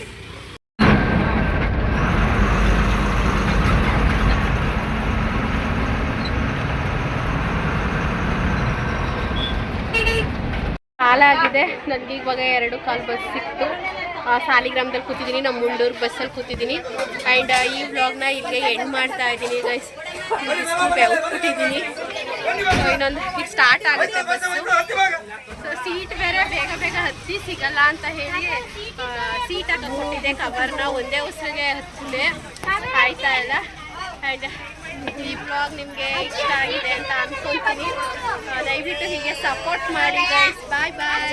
ಕಾಲಾಗಿದೆ ನನಗೆ ಇವಾಗ ಎರಡು ಕಾಲು ಬಸ್ ಸಿಕ್ತು. ಸಾಲಿಗ್ರಾಮದಲ್ಲಿ ಕೂತಿದ್ದೀನಿ, ನಮ್ಮ ಮುಂಡೂರು ಬಸ್ಸಲ್ಲಿ ಕೂತಿದ್ದೀನಿ. ಆ್ಯಂಡ್ ಈ ವ್ಲಾಗ್ನ ಇಲ್ಲಿಗೆ ಎಂಡ್ ಮಾಡ್ತಾ ಇದ್ದೀನಿ ಗೈಸ್ ಕೂತಿದ್ದೀನಿ. ಇನ್ನೊಂದು, ಈಗ ಸ್ಟಾರ್ಟ್ ಆಗುತ್ತೆ ಬಸ್ಸು ಸೊ ಸೀಟ್ ಬೇರೆ, ಬೇಗ ಬೇಗ ಹತ್ತಿ ಸಿಗಲ್ಲ ಅಂತ ಹೇಳಿ ಸೀಟ್ ಹಾಕಿಬಿಟ್ಟಿದೆ ಕವರ್ನ ಒಂದೇ ಉಸಿರಿಗೆ ಹತ್ತಿದೆ. ಆಯ್ತಾ ಇಲ್ಲ. ಆ್ಯಂಡ್ ಈ ಬ್ಲಾಗ್ ನಿಮಗೆ ಇಷ್ಟ ಆಗಿದೆ ಅಂತ ಅನ್ಕೊತೀನಿ. ದಯವಿಟ್ಟು ಹೀಗೆ ಸಪೋರ್ಟ್ ಮಾಡಿ ಗೈಸ್ ಬಾಯ್ ಬಾಯ್